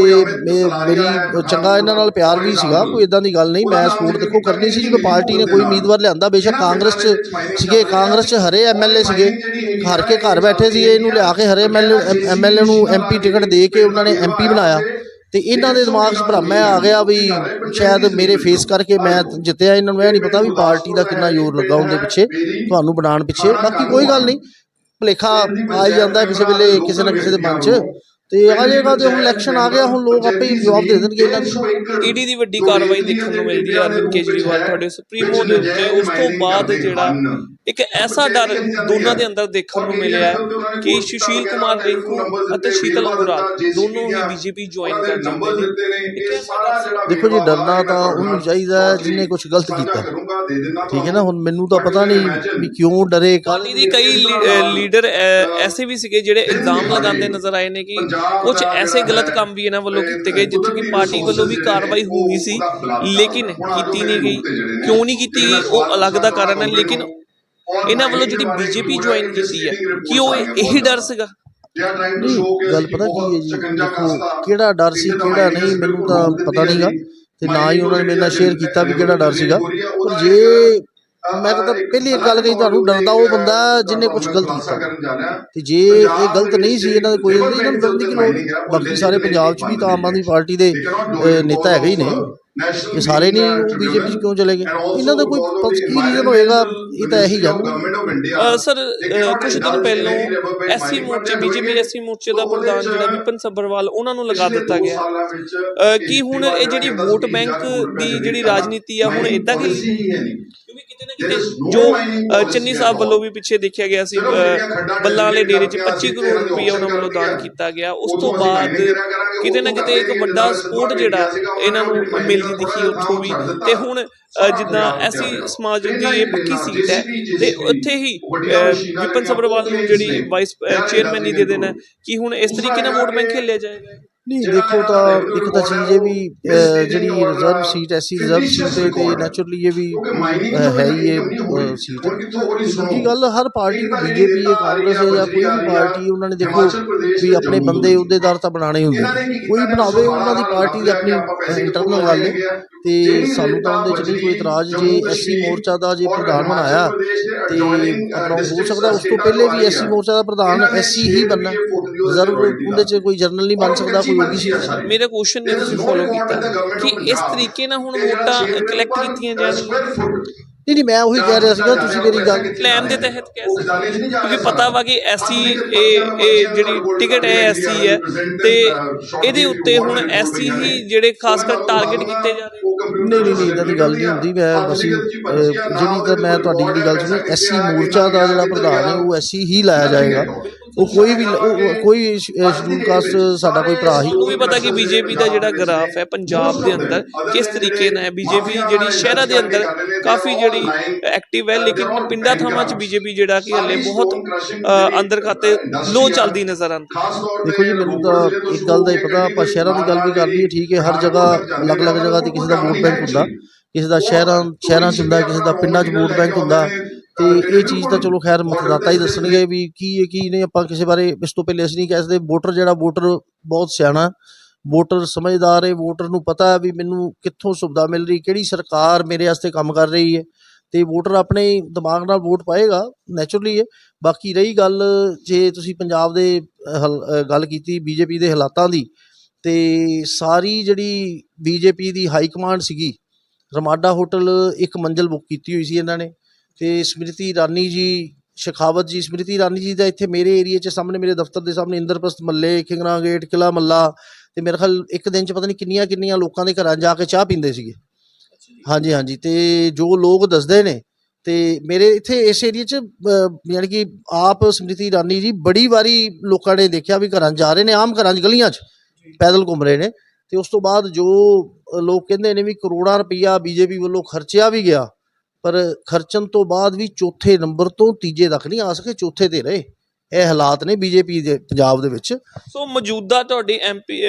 ਮੇਰੀ ਚੰਗਾ ਇਹਨਾਂ ਨਾਲ ਪਿਆਰ ਵੀ ਸੀਗਾ ਕੋਈ ਇਦਾਂ ਦੀ ਗੱਲ ਨਹੀਂ ਮੈਂ ਸਪੋਰਟ ਦੇਖੋ ਕਰਨੀ ਸੀ ਜਦੋਂ ਪਾਰਟੀ ਨੇ ਕੋਈ ਉਮੀਦਵਾਰ ਲਿਆਂਦਾ ਬੇਸ਼ੱਕ ਕਾਂਗਰਸ 'ਚ ਸੀਗੇ ਕਾਂਗਰਸ 'ਚ ਹਰੇ ਐਮਐਲਏ ਸੀਗੇ ਹਰ ਕੇ ਘਰ ਬੈਠੇ ਸੀਗੇ ਇਹਨੂੰ ਲਿਆ ਕੇ ਹਰੇ ਐਮਐਲਏ ਨੂੰ ਐਮਪੀ ਟਿਕਟ ਦੇ ਕੇ ਉਹਨਾਂ ਨੇ ਐਮਪੀ ਬਣਾਇਆ। ਤੇ ਇਹਨਾਂ ਦੇ ਦਿਮਾਗ 'ਚ ਭਰਮ ਆ ਗਿਆ ਵੀ ਸ਼ਾਇਦ ਮੇਰੇ ਫੇਸ ਕਰਕੇ ਮੈਂ ਜਿੱਤਿਆ, ਇਹਨਾਂ ਨੂੰ ਇਹ ਨਹੀਂ ਪਤਾ ਵੀ ਪਾਰਟੀ ਦਾ ਕਿੰਨਾ ਜ਼ੋਰ ਲੱਗਾ ਉਹਦੇ ਪਿੱਛੇ, ਤੁਹਾਨੂੰ ਬਣਾਉਣ ਪਿੱਛੇ। ਬਾਕੀ ਕੋਈ ਗੱਲ ਨਹੀਂ। ਭੁਲੇਖਾ ਆ ਹੀ ਜਾਂਦਾ ਕਿਸੇ ਵੇਲੇ, ਕਿਸੇ ਨਾ ਕਿਸੇ ਦੇ ਮਨ 'ਚ। ਤੇ ਆ ਜਾਏਗਾ ਤੇ ਹੁਣ ਇਲੈਕਸ਼ਨ ਆ ਗਿਆ ਹੁਣ ਲੋਕ ਆਪੇ ਹੀ ਜਵਾਬ ਦੇ ਦੇਣਗੇ ਇਹਨਾਂ ਨੂੰ। ਈਡੀ ਦੀ ਵੱਡੀ ਕਾਰਵਾਈ ਦੇਖਣ ਨੂੰ ਮਿਲਦੀ ਹੈ ਅਰਵਿੰਦ ਕੇਜਰੀਵਾਲ ਤੁਹਾਡੇ ਸੁਪਰੀਮੋ ਦੇ ਉੱਤੇ। ਉਸ ਤੋਂ ਬਾਅਦ ਜਿਹੜਾ ਇੱਕ ਐਸਾ ਡਰ ਦੋਨਾਂ ਦੇ ਅੰਦਰ ਦੇਖਣ ਨੂੰ ਮਿਲਿਆ ਕਿ ਸੁਸ਼ੀਲ ਕੁਮਾਰ ਰਿੰਕੂ ਅਤੇ ਸ਼ੀਤਲ ਅਰੋੜਾ ਦੋਨੋਂ ਹੀ ਬੀਜੇਪੀ ਜੁਆਇਨ ਕਰ ਜਾਂਦੇ ਨੇ। ਦੇਖੋ ਜੀ ਡਰਨਾ ਤਾਂ ਉਹਨੂੰ ਚਾਹੀਦਾ ਹੈ ਜਿਹਨੇ ਕੁਝ ਗਲਤ ਕੀਤਾ। ਠੀਕ ਹੈ ਨਾ ਹੁਣ ਮੈਨੂੰ ਤਾਂ ਪਤਾ ਨਹੀਂ ਵੀ ਕਿਉਂ ਡਰੇ। ਪਾਰਟੀ ਦੇ ਕਈ ਲੀਡਰ ਐਸੇ ਵੀ ਸੀਗੇ ਜਿਹੜੇ ਇਲਜ਼ਾਮ ਲਗਾਉਂਦੇ ਨਜ਼ਰ ਆਏ ਨੇ ਕਿ ਕੁਝ ਐਸੇ ਗਲਤ ਕੰਮ ਵੀ ਇਹਨਾਂ ਵੱਲੋਂ ਕੀਤੇ ਗਏ ਜਿੱਥੇ ਕਿ ਪਾਰਟੀ ਵੱਲੋਂ ਵੀ ਕਾਰਵਾਈ ਹੋਈ ਸੀ ਲੇਕਿਨ ਕੀਤੀ ਨਹੀਂ ਗਈ। ਕਿਉਂ ਨਹੀਂ ਕੀਤੀ ਗਈ? ਉਹ ਅਲੱਗ ਦਾ ਕਾਰਨ ਹੈ ਲੇਕਿਨ ਇਹਨਾਂ ਵੱਲੋਂ ਜਿਹੜੀ ਬੀਜੇਪੀ ਜੁਆਇਨ ਕੀਤੀ ਹੈ ਕਿ ਉਹ ਇਹੀ ਡਰ ਸੀਗਾ? ਗੱਲ ਪਤਾ ਕੀ ਹੈ ਜੀ? ਕਿਹੜਾ ਡਰ ਸੀ ਕਿਹੜਾ ਨਹੀਂ ਮੈਨੂੰ ਤਾਂ ਪਤਾ ਨਹੀਂਗਾ ਤੇ ਨਾ ਹੀ ਉਹਨਾਂ ਨੇ ਮੇਰੇ ਨਾਲ ਸ਼ੇਅਰ ਕੀਤਾ ਵੀ ਕਿਹੜਾ ਡਰ ਸੀਗਾ। ਪਰ ਜੇ ਮੈਂ ਤਾਂ ਪਹਿਲੀ ਇੱਕ ਗੱਲ ਕਹੀ ਤੁਹਾਨੂੰ, ਡਰਦਾ ਉਹ ਬੰਦਾ ਜਿਹਨੇ ਕੁਝ ਗਲਤ ਕੀਤਾ। ਤੇ ਜੇ ਇਹ ਗਲਤ ਨਹੀਂ ਸੀ, ਇਹਨਾਂ ਦੇ ਕੋਈ ਨਹੀਂ, ਇਹਨਾਂ ਨੂੰ ਡਰਨ ਦੀ ਬਾਕੀ ਸਾਰੇ ਪੰਜਾਬ 'ਚ ਵੀ ਤਾਂ ਆਮ ਆਦਮੀ ਪਾਰਟੀ ਦੇ ਨੇਤਾ ਹੈਗੇ ਹੀ ਨੇ। ਇਹ ਸਾਰੇ ਨਹੀਂ ਬੀਜੇਪੀ 'ਚ ਕਿਉਂ ਚਲੇ ਗਏ? ਇਹਨਾਂ ਦਾ ਕੋਈ ਕੀ ਰੀਜ਼ਨ ਹੋਏਗਾ? ਇਹ ਤਾਂ ਇਹੀ ਗੱਲ ਸਰ, ਅਹ ਕੁਝ ਦਿਨ ਪਹਿਲਾਂ ਐਸਸੀ ਮੋਰਚੇ, ਬੀਜੇਪੀ ਐਸਸੀ ਮੋਰਚੇ ਦਾ ਪ੍ਰਧਾਨ ਜਿਹੜਾ ਵਿਪਨ ਸੱਭਰਵਾਲ, ਉਹਨਾਂ ਨੂੰ ਲਗਾ ਦਿੱਤਾ ਗਿਆ। ਅਹ, ਕੀ ਹੁਣ ਇਹ ਜਿਹੜੀ ਵੋਟ ਬੈਂਕ ਦੀ ਜਿਹੜੀ ਰਾਜਨੀਤੀ ਆ, ਹੁਣ ਇਦਾਂ ਹੀ ਕਿਉਂਕਿ ਕਿਤੇ ਨਾ ਕਿਤੇ ਜੋ ਚੰਨੀ ਸਾਹਿਬ ਵੱਲੋਂ ਵੀ ਪਿੱਛੇ ਦੇਖਿਆ ਗਿਆ ਸੀ ਬੱਲਾਂ ਵਾਲੇ ਡੇਰੇ 'ਚ 25 ਕਰੋੜ ਰੁਪਈਆ ਉਹਨਾਂ ਵੱਲੋਂ ਦਾਨ ਕੀਤਾ ਗਿਆ। ਉਸ ਤੋਂ ਬਾਅਦ ਕਿਤੇ ਨਾ ਕਿਤੇ ਇੱਕ ਵੱਡਾ ਸਪੋਰਟ ਜਿਹੜਾ ਇਹਨਾਂ ਨੂੰ ਮਿਲਦੀ ਦਿਖੀ ਉੱਥੋਂ ਵੀ। ਤੇ ਹੁਣ ਜਿੱਦਾਂ ਐਸੀ ਸਮਾਜ ਦੀ ਇਹ ਪੱਕੀ ਸੀਟ ਹੈ। ਤੇ ਉੱਥੇ ਹੀ ਵਿਪਨ ਸਬਰਵਾਲ ਨੂੰ ਜਿਹੜੀ ਵਾਈਸ ਚੇਅਰਮੈਨ ਦੇ ਦੇਣਾ ਕਿ ਹੁਣ ਇਸ ਤਰੀਕੇ ਨਾਲ ਵੋਟ ਬੈਂਕ ਖੇਲਿਆ ਜਾਏਗਾ। ਨਹੀਂ ਦੇਖੋ ਤਾਂ ਇੱਕ ਤਾਂ ਚੀਜ਼ ਇਹ ਵੀ ਜਿਹੜੀ reserve seat SC reserve seat ਤੇ ਨੈਚੁਰਲੀ ਇਹ ਵੀ ਹੈ ਹੀ ਇਹ ਸੀਟ ਦੂਜੀ ਗੱਲ ਹਰ ਪਾਰਟੀ ਨੂੰ ਬੀਜੇਪੀ ਹੈ ਕਾਂਗਰਸ ਹੈ ਜਾਂ ਕੋਈ ਵੀ ਪਾਰਟੀ ਉਹਨਾਂ ਨੇ ਦੇਖੋ ਵੀ ਆਪਣੇ ਬੰਦੇ ਅਹੁਦੇਦਾਰ ਤਾਂ ਬਣਾਣੇ ਹੁੰਦੇ। ਕੋਈ ਬਣਾਵੇ ਉਹਨਾਂ ਦੀ ਪਾਰਟੀ ਦੀ ਆਪਣੀ ਇੰਟਰਨਲ ਗੱਲ ਹੈ। ਤੇ ਸਾਨੂੰ ਤਾਂ ਉਹਦੇ ਚ ਨਹੀਂ ਕੋਈ ਇਤਰਾਜ਼ ਜੇ ਐਸਸੀ ਮੋਰਚਾ ਦਾ ਜੇ ਪ੍ਰਧਾਨ ਬਣਾਇਆ ਤੇ ਆਪਣਾ ਹੋ ਸਕਦਾ ਉਸ ਤੋਂ ਪਹਿਲੇ ਵੀ ਐਸਸੀ ਮੋਰਚਾ ਦਾ ਪ੍ਰਧਾਨ ਐਸਸੀ ਹੀ ਬਣਨਾ ਰਿਜ਼ਰਵ ਉਹਦੇ ਚ ਕੋਈ ਜਰਨਲ ਨਹੀਂ ਬਣ ਸਕਦਾ ਕੋਈ ਓਬੀਸੀ ਮੇਰੇ ਕੁਐਸਚਨ ਨੇ ਤੁਸੀਂ ਫੋਲੋ ਕੀਤਾ ਕਿ ਇਸ ਤਰੀਕੇ ਨਾਲ ਹੁਣ ਵੋਟਾਂ ਕਲੈਕਟ ਕੀਤੀਆਂ ਜਾਣਗੀਆਂ। ਨਹੀਂ ਨਹੀਂ ਮੈਂ ਉਹੀ ਕਹਿ ਰਿਹਾ ਸੀਗਾ ਤੁਸੀਂ ਮੇਰੀ ਗੱਲ ਪਲਾਨ ਦੇ ਤਹਿਤ ਕਹਿ ਸਕਦੇ ਕਿਉਂਕਿ ਪਤਾ ਵਾ ਕਿ ਐਸੀ ਇਹ ਇਹ ਜਿਹੜੀ ਟਿਕਟ ਹੈ ਐਸੀ ਹੈ ਤੇ ਇਹਦੇ ਉੱਤੇ ਹੁਣ ਐਸੀ ਹੀ ਜਿਹੜੇ ਖਾਸ ਕਰ ਟਾਰਗੇਟ ਕੀਤੇ ਜਾ ਰਹੇ ਨੇ। ਨਹੀਂ ਨਹੀਂ ਨਹੀਂ ਇਦਾਂ ਦੀ ਗੱਲ ਨਹੀਂ ਹੁੰਦੀ ਮੈਂ ਅਸੀਂ ਅਹ, ਜਿਹੜੀ ਤਾਂ ਮੈਂ ਤੁਹਾਡੀ ਜਿਹੜੀ ਗੱਲ ਸੁਣੀ ਐਸਸੀ ਮੋਰਚਾ ਦਾ ਜਿਹੜਾ ਪ੍ਰਧਾਨ ਹੈ ਉਹ ਐਸਸੀ ਹੀ ਲਾਇਆ ਜਾਏਗਾ। ਉਹ ਕੋਈ ਵੀ ਉਹ- ਉਹ- ਕੋਈ ਸ਼ਡਿਊਲ ਕਾਸਟ ਸਾਡਾ ਕੋਈ ਭਰਾ ਹੀ ਤੁਹਾਨੂੰ ਵੀ ਪਤਾ ਕਿ ਬੀਜੇਪੀ ਦਾ ਜਿਹੜਾ ਗ੍ਰਾਫ ਹੈ ਪੰਜਾਬ ਦੇ ਅੰਦਰ ਕਿਸ ਤਰੀਕੇ ਨਾਲ ਹੈ? ਬੀਜੇਪੀ ਜਿਹੜੀ ਸ਼ਹਿਰਾਂ ਦੇ ਅੰਦਰ ਕਾਫੀ ਜਿਹੜੀ ਐਕਟਿਵ ਹੈ ਲੇਕਿਨ ਪਿੰਡਾਂ ਥਾਵਾਂ 'ਚ ਬੀਜੇਪੀ ਜਿਹੜਾ ਕਿ ਹਲੇ ਬਹੁਤ ਅੰਦਰ ਖਾਤੇ ਲੋ ਚੱਲਦੀ ਨਜ਼ਰ ਆਉਂਦੀ ਦੇਖੋ ਜੀ ਮੈਨੂੰ ਤਾਂ ਇੱਕ ਗੱਲ ਦਾ ਹੀ ਪਤਾ ਆਪਾਂ ਸ਼ਹਿਰਾਂ ਦੀ ਗੱਲ ਵੀ ਕਰ ਲਈਏ ਠੀਕ ਹੈ ਹਰ ਜਗ੍ਹਾ ਅਲੱਗ-ਅਲੱਗ ਜਗ੍ਹਾ ਤੇ ਕਿਸੇ ਦਾ ਵੋਟ ਬੈਂਕ ਹੁੰਦਾ ਕਿਸੇ ਦਾ ਸ਼ਹਿਰਾਂ ਸ਼ਹਿਰਾਂ 'ਚ ਹੁੰਦਾ ਕਿਸੇ ਦਾ ਪਿੰਡਾਂ 'ਚ ਵੋਟ ਬੈਂਕ ਹੁੰਦਾ ਤੇ ਇਹ ਚੀਜ਼ ਤਾਂ ਚਲੋ ਖੈਰ ਮਤਦਾਤਾ ਹੀ ਦੱਸਣਗੇ ਵੀ ਕੀ ਹੈ, ਕੀ ਨਹੀਂ। ਆਪਾਂ ਕਿਸੇ ਬਾਰੇ ਇਸ ਤੋਂ ਪਹਿਲੇ ਅਸੀਂ ਨਹੀਂ ਕਹਿ ਸਕਦੇ। ਵੋਟਰ ਜਿਹੜਾ, ਵੋਟਰ ਬਹੁਤ ਸਿਆਣਾ। ਵੋਟਰ ਸਮਝਦਾਰ ਹੈ। ਵੋਟਰ ਨੂੰ ਪਤਾ ਹੈ ਵੀ ਮੈਨੂੰ ਕਿੱਥੋਂ ਸੁਵਿਧਾ ਮਿਲ ਰਹੀ, ਕਿਹੜੀ ਸਰਕਾਰ ਮੇਰੇ ਵਾਸਤੇ ਕੰਮ ਕਰ ਰਹੀ ਹੈ। ਤੇ ਵੋਟਰ ਆਪਣੇ ਦਿਮਾਗ ਨਾਲ ਵੋਟ ਪਾਏਗਾ ਨੈਚੁਰਲੀ ਹੈ। ਬਾਕੀ ਰਹੀ ਗੱਲ, ਜੇ ਤੁਸੀਂ ਪੰਜਾਬ ਦੇ ਹਲ- ਗੱਲ ਕੀਤੀ ਬੀਜੇਪੀ ਦੇ ਹਾਲਾਤਾਂ ਦੀ, ਤੇ ਸਾਰੀ ਜਿਹੜੀ ਬੀਜੇਪੀ ਦੀ ਹਾਈ ਕਮਾਂਡ ਸੀਗੀ, ਰਮਾਡਾ ਹੋਟਲ ਇੱਕ ਮੰਜ਼ਲ ਬੁੱਕ ਕੀਤੀ ਹੋਈ ਸੀ ਇਹਨਾਂ ਨੇ। ਤੇ ਸਮ੍ਰਿਤੀ ਇਰਾਨੀ ਜੀ ਸ਼ਖਾਵਤ ਜੀ ਸਮ੍ਰਿਤੀ ਇਰਾਨੀ ਜੀ ਦਾ ਇੱਥੇ ਮੇਰੇ ਏਰੀਆ 'ਚ ਸਾਹਮਣੇ ਮੇਰੇ ਦਫ਼ਤਰ ਦੇ ਸਾਹਮਣੇ ਇੰਦਰਪ੍ਰਸਤ ਮੱਲੇ ਕਿੰਗਰਾ ਗੇਟ ਕਿਲਾ ਮੱਲਾ ਤੇ ਮੇਰੇ ਖਿਆਲ ਇੱਕ ਦਿਨ 'ਚ ਪਤਾ ਨਹੀਂ ਕਿੰਨੀਆਂ ਕਿੰਨੀਆਂ ਲੋਕਾਂ ਦੇ ਘਰਾਂ ਜਾ ਕੇ ਚਾਹ ਪੀਂਦੇ ਸੀਗੇ। ਹਾਂਜੀ ਹਾਂਜੀ ਤੇ ਜੋ ਲੋਕ ਦੱਸਦੇ ਨੇ ਤੇ ਮੇਰੇ ਇੱਥੇ ਇਸ ਏਰੀਆ 'ਚ ਅ, ਯਾਨੀ ਕਿ ਆਪ ਸਮ੍ਰਿਤੀ ਇਰਾਨੀ ਜੀ ਬੜੀ ਵਾਰੀ ਲੋਕਾਂ ਨੇ ਦੇਖਿਆ ਵੀ ਘਰਾਂ 'ਚ ਜਾ ਰਹੇ ਨੇ ਆਮ ਘਰਾਂ 'ਚ ਗਲੀਆਂ 'ਚ ਪੈਦਲ ਘੁੰਮ ਰਹੇ ਨੇ ਤੇ ਉਸ ਤੋਂ ਬਾਅਦ ਜੋ ਲੋਕ ਕਹਿੰਦੇ ਨੇ ਵੀ ਕਰੋੜਾਂ ਰੁਪਈਆ ਬੀਜੇਪੀ ਵੱਲੋਂ ਖਰਚਿਆ ਵੀ ਗਿਆ ਪਰ ਖਰਚਣ ਤੋਂ ਬਾਅਦ ਵੀ ਚੌਥੇ ਨੰਬਰ ਤੋਂ ਤੀਜੇ ਤੱਕ ਨਹੀਂ ਆ ਸਕੇ ਚੌਥੇ ਤੇ ਰਹੇ। ਇਹ ਹਾਲਾਤ ਨੇ ਬੀਜੇਪੀ ਦੇ ਪੰਜਾਬ ਦੇ ਵਿੱਚ। ਸੋ ਮੌਜੂਦਾ ਤੁਹਾਡੇ ਐਮਪੀ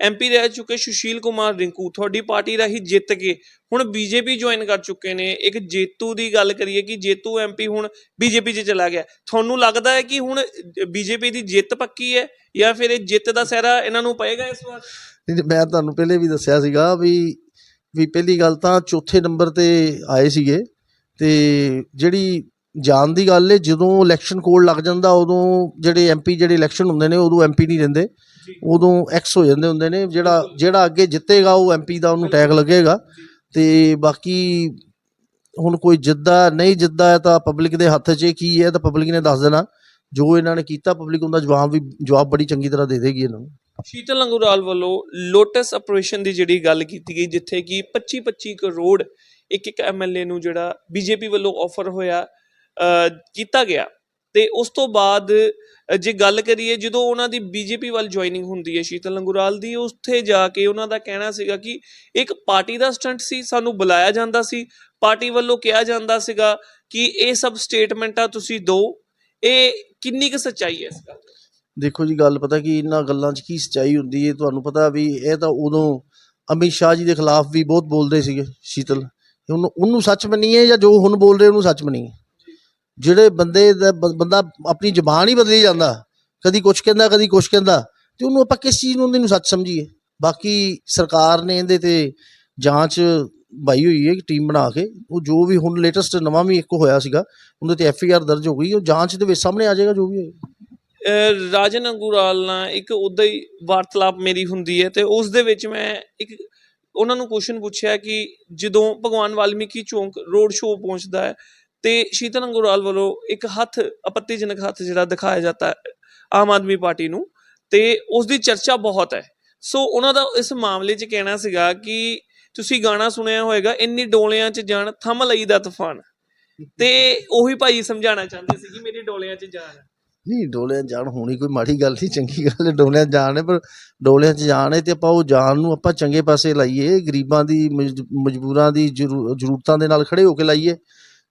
ਐਮਪੀ ਰਹਿ ਚੁੱਕੇ ਸੁਸ਼ੀਲ ਕੁਮਾਰ ਰਿੰਕੂ ਤੁਹਾਡੀ ਪਾਰਟੀ ਰਾਹੀਂ ਜਿੱਤ ਕੇ ਹੁਣ ਬੀਜੇਪੀ ਜੁਆਇਨ ਕਰ ਚੁੱਕੇ ਨੇ। ਇੱਕ ਜੇਤੂ ਦੀ ਗੱਲ ਕਰੀਏ ਕਿ ਜੇਤੂ ਐਮਪੀ ਹੁਣ ਬੀਜੇਪੀ 'ਚ ਚਲਾ ਗਿਆ। ਤੁਹਾਨੂੰ ਲੱਗਦਾ ਹੈ ਕਿ ਹੁਣ ਬੀਜੇਪੀ ਦੀ ਜਿੱਤ ਪੱਕੀ ਹੈ ਜਾਂ ਫਿਰ ਇਹ ਜਿੱਤ ਦਾ ਸਹਿਰਾ ਇਹਨਾਂ ਨੂੰ ਪਏਗਾ ਇਸ ਵਾਰ? ਮੈਂ ਤੁਹਾਨੂੰ ਪਹਿਲੇ ਵੀ ਦੱਸਿਆ ਸੀਗਾ ਵੀ ਵੀ ਪਹਿਲੀ ਗੱਲ ਤਾਂ ਚੌਥੇ ਨੰਬਰ ਤੇ ਆਏ ਸੀਗੇ। ਤੇ ਜਿਹੜੀ ਜਾਣ ਦੀ ਗੱਲ ਏ ਜਦੋਂ ਇਲੈਕਸ਼ਨ ਕੋਡ ਲੱਗ ਜਾਂਦਾ ਉਦੋਂ ਜਿਹੜੇ ਐਮਪੀ ਜਿਹੜੇ ਇਲੈਕਸ਼ਨ ਹੁੰਦੇ ਨੇ ਉਦੋਂ ਐਮਪੀ ਨਹੀਂ ਰਹਿੰਦੇ। ਉਦੋਂ ਐਕਸ ਹੋ ਜਾਂਦੇ ਹੁੰਦੇ ਨੇ ਜਿਹੜਾ ਜਿਹੜਾ ਅੱਗੇ ਜਿੱਤੇਗਾ ਉਹ ਐਮਪੀ ਦਾ ਉਹਨੂੰ ਟੈਗ ਲੱਗੇਗਾ। ਤੇ ਬਾਕੀ ਹੁਣ ਕੋਈ ਜਿੱਦਾ ਨਹੀਂ ਜਿੱਦਾ ਹੈ ਤਾਂ ਪਬਲਿਕ ਦੇ ਹੱਥ 'ਚ ਕੀ ਹੈ ਤਾਂ ਪਬਲਿਕ ਨੇ ਦੱਸ ਦੇਣਾ। ਜੋ ਇਹਨਾਂ ਨੇ ਕੀਤਾ ਪਬਲਿਕ ਉਹਦਾ ਜਵਾਬ ਵੀ ਜਵਾਬ ਬੜੀ ਚੰਗੀ ਤਰ੍ਹਾਂ ਦੇ ਦੇਗੀ ਇਹਨਾਂ ਨੂੰ। ਸ਼ੀਤਲ ਲੰਗੂਰਾਲ ਵੱਲੋਂ ਲੋਟਸ ਆਪਰੇਸ਼ਨ ਦੀ ਜਿਹੜੀ ਗੱਲ ਕੀਤੀ ਗਈ ਜਿੱਥੇ ਕਿ 25-25 ਕਰੋੜ ਇੱਕ ਇੱਕ ਐਮਐਲਏ ਨੂੰ ਜਿਹੜਾ ਬੀਜੇਪੀ ਵੱਲੋਂ ਆਫਰ ਹੋਇਆ ਕੀਤਾ ਗਿਆ। ਤੇ ਉਸ ਤੋਂ ਬਾਅਦ ਜੇ ਗੱਲ ਕਰੀਏ, ਜਦੋਂ ਉਹਨਾਂ ਦੀ ਬੀਜੇਪੀ ਵੱਲ ਜੁਆਇਨਿੰਗ ਹੁੰਦੀ ਹੈ ਸ਼ੀਤਲ ਲੰਗੂਰਾਲ ਦੀ, ਉੱਥੇ ਜਾ ਕੇ ਉਹਨਾਂ ਦਾ ਕਹਿਣਾ ਸੀਗਾ ਕਿ ਇੱਕ ਪਾਰਟੀ ਦਾ ਸਟੰਟ ਸੀ, ਸਾਨੂੰ ਬੁਲਾਇਆ ਜਾਂਦਾ ਸੀ। ਪਾਰਟੀ ਵੱਲੋਂ ਕਿਹਾ ਜਾਂਦਾ ਸੀਗਾ ਕਿ ਇਹ ਸਭ ਸਟੇਟਮੈਂਟਾਂ ਤੁਸੀਂ ਦਿਓ ਇਹ ਕਿੰਨੀ ਕੁ ਸੱਚਾਈ ਹੈ ਇਸ ਗੱਲ ਦੇਖੋ ਜੀ, ਗੱਲ ਪਤਾ ਕਿ, ਇਹਨਾਂ ਗੱਲਾਂ 'ਚ ਕੀ ਸੱਚਾਈ ਹੁੰਦੀ ਹੈ, ਤੁਹਾਨੂੰ ਪਤਾ ਵੀ ਇਹ ਤਾਂ ਉਦੋਂ ਅਮਿਤ ਸ਼ਾਹ ਜੀ ਦੇ ਖਿਲਾਫ ਵੀ ਬਹੁਤ ਬੋਲਦੇ ਸੀਗੇ ਸ਼ੀਤਲ। ਉਹਨੂੰ ਉਹਨੂੰ ਸੱਚ ਮੰਨੀਏ ਜਾਂ ਜੋ ਹੁਣ ਬੋਲ ਰਹੇ ਉਹਨੂੰ ਸੱਚ ਮੰਨੀਏ। ਜਿਹੜੇ ਬੰਦੇ ਦਾ ਬੰਦਾ ਆਪਣੀ ਜ਼ੁਬਾਨ ਹੀ ਬਦਲੀ ਜਾਂਦਾ, ਕਦੀ ਕੁਛ ਕਹਿੰਦਾ, ਕਦੀ ਕੁਛ ਕਹਿੰਦਾ, ਤੇ ਉਹਨੂੰ ਆਪਾਂ ਕਿਸ ਚੀਜ਼ ਨੂੰ ਉਹਦੇ ਨੂੰ ਸੱਚ ਸਮਝੀਏ? ਬਾਕੀ ਸਰਕਾਰ ਨੇ ਇਹਦੇ ਤੇ ਜਾਂਚ ਬਾਈ ਹੋਈ ਹੈ ਟੀਮ ਬਣਾ ਕੇ, ਉਹ ਜੋ ਵੀ ਹੁਣ ਲੇਟੈਸਟ ਨਵਾਂ ਵੀ ਇੱਕ ਹੋਇਆ ਸੀਗਾ, ਉਹਦੇ ਤੇ ਐਫ ਆਈ ਆਰ ਦਰਜ ਹੋ ਗਈ, ਉਹ ਜਾਂਚ ਦੇ ਵਿੱਚ ਸਾਹਮਣੇ ਆ ਜਾਏਗਾ ਜੋ ਵੀ ਹੋਏਗਾ ਰਾਜਨ ਅੰਗੂਰਾਲ ਨਾਲ ਇੱਕ ਉਦਾਂ ਹੀ ਵਾਰਤਾਲਾਪ ਮੇਰੀ ਹੁੰਦੀ ਹੈ, ਤੇ ਉਸ ਦੇ ਵਿੱਚ ਮੈਂ ਇੱਕ ਉਹਨਾਂ ਨੂੰ ਕੁਐਸਚਨ ਪੁੱਛਿਆ ਕਿ ਜਦੋਂ ਭਗਵਾਨ ਵਾਲਮੀਕੀ ਚੌਂਕ ਰੋਡ ਸ਼ੋਅ ਪਹੁੰਚਦਾ ਹੈ, ਤੇ ਸ਼ੀਤਲ ਅੰਗੂਰਾਲ ਵੱਲੋਂ ਇੱਕ ਹੱਥ ਆਪੱਤੀਜਨਕ ਹੱਥ ਜਿਹੜਾ ਦਿਖਾਇਆ ਜਾਂਦਾ ਆਮ ਆਦਮੀ ਪਾਰਟੀ ਨੂੰ, ਤੇ ਉਸ ਦੀ ਚਰਚਾ ਬਹੁਤ ਹੈ ਸੋ ਉਹਨਾਂ ਦਾ ਇਸ ਮਾਮਲੇ 'ਚ ਕਹਿਣਾ ਸੀਗਾ ਕਿ ਤੁਸੀਂ ਗਾਣਾ ਸੁਣਿਆ ਹੋਵੇਗਾ ਇੰਨੀ ਡੋਲਿਆਂ 'ਚ ਜਾਣ, ਥੰਮ ਲਈ ਦਾ ਤੂਫਾਨ ਤੇ ਉਹੀ ਭਾਈ ਸਮਝਾਉਣਾ ਚਾਹੁੰਦੇ ਸੀ ਕਿ ਮੇਰੀ ਡੋਲਿਆਂ 'ਚ ਜਾਣ ਹੈ। ਨਹੀਂ ਡੋਲਿਆਂ ਜਾਣ ਹੋਣੀ ਕੋਈ ਮਾੜੀ ਗੱਲ ਨਹੀਂ ਚੰਗੀ ਗੱਲ ਹੈ ਡੋਲਿਆਂ ਜਾਣ ਹੈ ਪਰ ਡੋਲਿਆਂ 'ਚ ਜਾਣ ਹੈ ਤੇ ਆਪਾਂ ਉਹ ਜਾਣ ਨੂੰ ਆਪਾਂ ਚੰਗੇ ਪਾਸੇ ਲਾਈਏ ਗਰੀਬਾਂ ਦੀ ਮਜ- ਮਜਬੂਰਾਂ ਦੀ ਜ਼ਰੂ- ਜ਼ਰੂਰਤਾਂ ਦੇ ਨਾਲ ਖੜੇ ਹੋ ਕੇ ਲਾਈਏ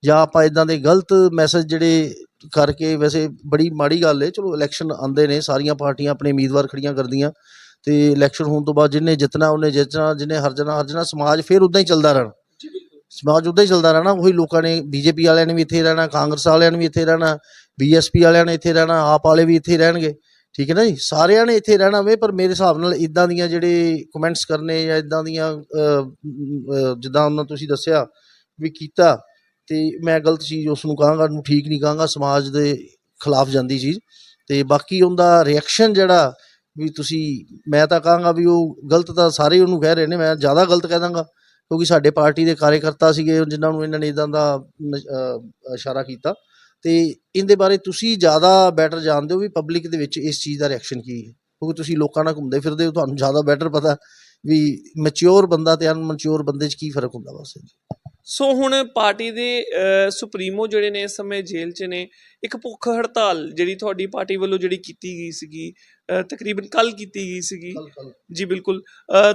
ਜਾਂ ਆਪਾਂ ਇਦਾਂ ਦੇ ਗਲਤ ਮੈਸੇਜ ਜਿਹੜੇ ਕਰਕੇ ਵੈਸੇ ਬੜੀ ਮਾੜੀ ਗੱਲ ਹੈ ਚਲੋ ਇਲੈਕਸ਼ਨ ਆਉਂਦੇ ਨੇ ਸਾਰੀਆਂ ਪਾਰਟੀਆਂ ਆਪਣੇ ਉਮੀਦਵਾਰ ਖੜੀਆਂ ਕਰਦੀਆਂ ਤੇ ਇਲੈਕਸ਼ਨ ਹੋਣ ਤੋਂ ਬਾਅਦ ਜਿਹਨੇ ਜਿੱਤਣਾ ਉਹਨੇ ਜਿੱਤਣਾ ਜਿਹਨੇ ਹਰਜਣਾ ਹਰਜਣਾ ਸਮਾਜ ਫਿਰ ਉਦਾਂ ਹੀ ਚੱਲਦਾ ਰਹਿਣਾ। ਸਮਾਜ ਉਦਾਂ ਹੀ ਚੱਲਦਾ ਰਹਿਣਾ ਉਹੀ ਲੋਕਾਂ ਨੇ ਬੀਜੇਪੀ ਵਾਲਿਆਂ ਨੇ ਵੀ ਇੱਥੇ ਰਹਿਣਾ ਕਾਂਗਰਸ ਵਾਲਿਆਂ ਨੇ ਵੀ ਇੱਥੇ ਰਹਿਣਾ ਬੀਐਸਪੀ ਵਾਲਿਆਂ ਨੇ ਇੱਥੇ ਰਹਿਣਾ, ਆਪ ਵਾਲੇ ਵੀ ਇੱਥੇ ਰਹਿਣਗੇ। ਠੀਕ ਹੈ ਨਾ ਜੀ? ਸਾਰਿਆਂ ਨੇ ਇੱਥੇ ਰਹਿਣਾ ਵੇ, ਪਰ ਮੇਰੇ ਹਿਸਾਬ ਨਾਲ ਇਦਾਂ ਦੀਆਂ ਜਿਹੜੇ ਕਮੈਂਟਸ ਕਰਨੇ ਜਾਂ ਇਦਾਂ ਦੀਆਂ ਜਿੱਦਾਂ ਉਹਨਾਂ ਤੁਸੀਂ ਦੱਸਿਆ ਵੀ ਕੀਤਾ, ਤੇ ਮੈਂ ਗਲਤ ਚੀਜ਼ ਉਸ ਨੂੰ ਕਹਾਂਗਾ ਨੂੰ ਠੀਕ ਨਹੀਂ ਕਹਾਂਗਾ, ਸਮਾਜ ਦੇ ਖਿਲਾਫ ਜਾਂਦੀ ਚੀਜ਼। ਤੇ ਬਾਕੀ ਉਹਦਾ ਰਿਐਕਸ਼ਨ ਜਿਹੜਾ ਵੀ ਤੁਸੀਂ, ਮੈਂ ਤਾਂ ਕਹਾਂਗਾ ਵੀ ਉਹ ਗਲਤ ਤਾਂ ਸਾਰੇ ਉਹਨੂੰ ਕਹਿ ਰਹੇ ਨੇ, ਮੈਂ ਜ਼ਿਆਦਾ ਗਲਤ ਕਹਿ ਦਾਂਗਾ, ਕਿਉਂਕਿ ਸਾਡੇ ਪਾਰਟੀ ਦੇ ਕਾਰਜਕਰਤਾ ਸੀਗੇ ਜਿਨ੍ਹਾਂ ਨੂੰ ਇਹਨਾਂ ਨੇ ਇਦਾਂ ਦਾ ਇਸ਼ਾਰਾ ਕੀਤਾ। ਤੇ ਇਹਦੇ ਬਾਰੇ ਤੁਸੀਂ ਜ਼ਿਆਦਾ ਬੈਟਰ ਜਾਣਦੇ ਹੋ ਵੀ ਪਬਲਿਕ ਦੇ ਵਿੱਚ ਇਸ ਚੀਜ਼ ਦਾ ਰਿਐਕਸ਼ਨ ਕੀ ਹੈ? ਕਿਉਂਕਿ ਤੁਸੀਂ ਲੋਕਾਂ ਨਾਲ ਘੁੰਮਦੇ ਫਿਰਦੇ ਹੋ, ਤੁਹਾਨੂੰ ਜ਼ਿਆਦਾ ਬੈਟਰ ਪਤਾ ਵੀ ਮੈਚੁਰ ਬੰਦਾ ਤੇ ਅਨਮੈਚੁਰ ਬੰਦੇ 'ਚ ਕੀ ਫ਼ਰਕ ਹੁੰਦਾ ਬਸ ਸੋ ਹੁਣ ਪਾਰਟੀ ਦੇ ਸੁਪਰੀਮੋ ਜਿਹੜੇ ਨੇ ਇਸ ਸਮੇਂ ਜੇਲ੍ਹ 'ਚ ਨੇ ਇੱਕ ਭੁੱਖ ਹੜਤਾਲ ਜਿਹੜੀ ਤੁਹਾਡੀ ਪਾਰਟੀ ਵੱਲੋਂ ਜਿਹੜੀ ਕੀਤੀ ਗਈ ਸੀਗੀ ਤਕਰੀਬਨ ਕੱਲ ਕੀਤੀ ਗਈ ਸੀਗੀ। ਜੀ ਬਿਲਕੁਲ।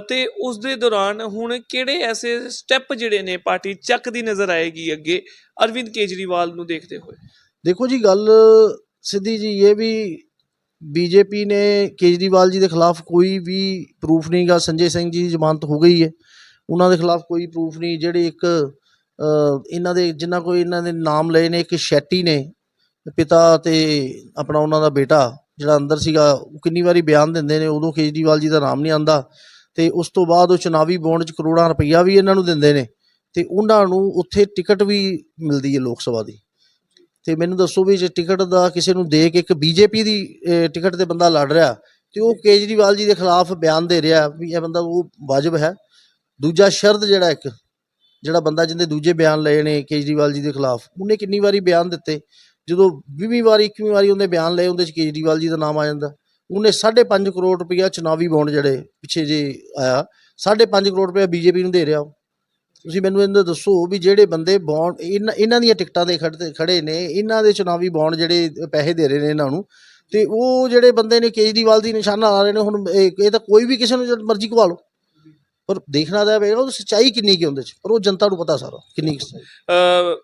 ਤੇ ਉਸ ਦੇ ਦੌਰਾਨ ਹੁਣ ਕਿਹੜੇ ਐਸੇ ਸਟੈਪ ਜਿਹੜੇ ਨੇ ਪਾਰਟੀ ਚੱਕਦੀ ਨਜ਼ਰ ਆਏਗੀ ਅੱਗੇ? ਅਰਵਿੰਦ ਕੇਜਰੀਵਾਲ ਨੂੰ ਦੇਖਦੇ ਹੋਏ। ਦੇਖੋ ਜੀ ਗੱਲ ਸਿੱਧੀ ਜੀ ਇਹ ਵੀ ਬੀਜੇਪੀ ਨੇ ਕੇਜਰੀਵਾਲ ਜੀ ਦੇ ਖਿਲਾਫ ਕੋਈ ਵੀ ਪ੍ਰੂਫ ਨਹੀਂਗਾ ਸੰਜੇ ਸਿੰਘ ਜੀ ਦੀ ਜ਼ਮਾਨਤ ਹੋ ਗਈ ਹੈ। ਉਹਨਾਂ ਦੇ ਖਿਲਾਫ ਕੋਈ ਪ੍ਰੂਫ ਨਹੀਂ, ਜਿਹੜੇ ਇੱਕ ਇਹਨਾਂ ਦੇ ਜਿਨ੍ਹਾਂ ਕੋਈ ਇਹਨਾਂ ਦੇ ਨਾਮ ਲਏ ਨੇ, ਇੱਕ ਸ਼ੈਟੀ ਨੇ, ਪਿਤਾ ਤੇ ਆਪਣਾ ਉਹਨਾਂ ਦਾ ਬੇਟਾ, ਜਿਹੜਾ ਅੰਦਰ ਸੀਗਾ, ਉਹ ਕਿੰਨੀ ਵਾਰੀ ਬਿਆਨ ਦਿੰਦੇ ਨੇ, ਉਦੋਂ ਕੇਜਰੀਵਾਲ ਜੀ ਦਾ ਨਾਮ ਨਹੀਂ ਆਂਦਾ ਤੇ ਉਸ ਤੋਂ ਬਾਅਦ ਉਹ ਚੁਣਾਵੀ ਬੌਂਡ 'ਚ ਕਰੋੜਾਂ ਰੁਪਈਆ ਵੀ ਇਹਨਾਂ ਨੂੰ ਦਿੰਦੇ ਨੇ, ਤੇ ਉਹਨਾਂ ਨੂੰ ਉੱਥੇ ਟਿਕਟ ਵੀ ਮਿਲਦੀ ਹੈ ਲੋਕ ਸਭਾ ਦੀ। ਤੇ ਮੈਨੂੰ ਦੱਸੋ ਵੀ ਜੇ ਟਿਕਟ ਦਾ ਕਿਸੇ ਨੂੰ ਦੇ ਕੇ ਇੱਕ ਬੀਜੇਪੀ ਦੀ ਟਿਕਟ ਤੇ ਬੰਦਾ ਲੜ ਰਿਹਾ, ਤੇ ਉਹ ਕੇਜਰੀਵਾਲ ਜੀ ਦੇ ਖਿਲਾਫ ਬਿਆਨ ਦੇ ਰਿਹਾ, ਵੀ ਇਹ ਬੰਦਾ ਉਹ ਵਾਜਬ ਹੈ। ਦੂਜਾ ਸ਼ਰਤ ਜਿਹੜਾ ਇੱਕ, ਜਿਹੜਾ ਬੰਦਾ ਜਿਹਦੇ ਦੂਜੇ ਬਿਆਨ ਲਏ ਨੇ ਕੇਜਰੀਵਾਲ ਜੀ ਦੇ ਖਿਲਾਫ, ਉਹਨੇ ਕਿੰਨੀ ਵਾਰੀ ਬਿਆਨ ਦਿੱਤੇ। ਜਦੋਂ 20ਵੀਂ ਵਾਰੀ 21ਵੀਂ ਵਾਰੀ ਉਹਨੇ ਬਿਆਨ ਲਏ, ਉਹਦੇ ਚ ਕੇਜਰੀਵਾਲ ਜੀ ਦਾ ਨਾਮ ਆ ਜਾਂਦਾ। ਉਹਨੇ 5.5 ਕਰੋੜ ਰੁਪਇਆ ਚੁਣਾਵੀ ਬੌਂਡ ਜਿਹੜੇ ਪਿੱਛੇ ਜੇ ਆਇਆ 5.5 ਕਰੋੜ ਰੁਪਇਆ ਬੀਜੇਪੀ ਨੂੰ ਦੇ ਰਿਹਾ ਉਹ। ਤੁਸੀਂ ਮੈਨੂੰ ਇਹਨਾਂ ਦੱਸੋ ਵੀ ਜਿਹੜੇ ਬੰਦੇ ਬੌਂਡ, ਇਹਨਾਂ ਇਹਨਾਂ ਦੀਆਂ ਟਿਕਟਾਂ ਦੇ ਖੜੇ ਖੜੇ ਨੇ, ਇਹਨਾਂ ਦੇ ਚੁਣਾਵੀ ਬੌਂਡ ਜਿਹੜੇ ਪੈਸੇ ਦੇ ਰਹੇ ਨੇ ਇਹਨਾਂ ਨੂੰ, ਤੇ ਉਹ ਜਿਹੜੇ ਬੰਦੇ ਨੇ ਕੇਜਰੀਵਾਲ ਦੀ ਨਿਸ਼ਾਨਾ ਲਾ ਰਹੇ ਨੇ, ਹੁਣ ਇਹ ਇਹ ਤਾਂ ਕੋਈ ਵੀ ਕਿਸੇ ਨੂੰ ਜਦ ਮਰਜ਼ੀ ਘਵਾ ਲਓ। ਪਰ ਦੇਖਣਾ ਤਾਂ ਪਏਗਾ ਉਹ ਸੱਚਾਈ ਕਿੰਨੀ ਕੀ ਉਹਦੇ ਚ ਪਰ ਉਹ ਜਨਤਾ ਨੂੰ ਪਤਾ ਸਾਰਾ ਕਿੰਨੀ ਕੁ ਸੱਚਾਈ।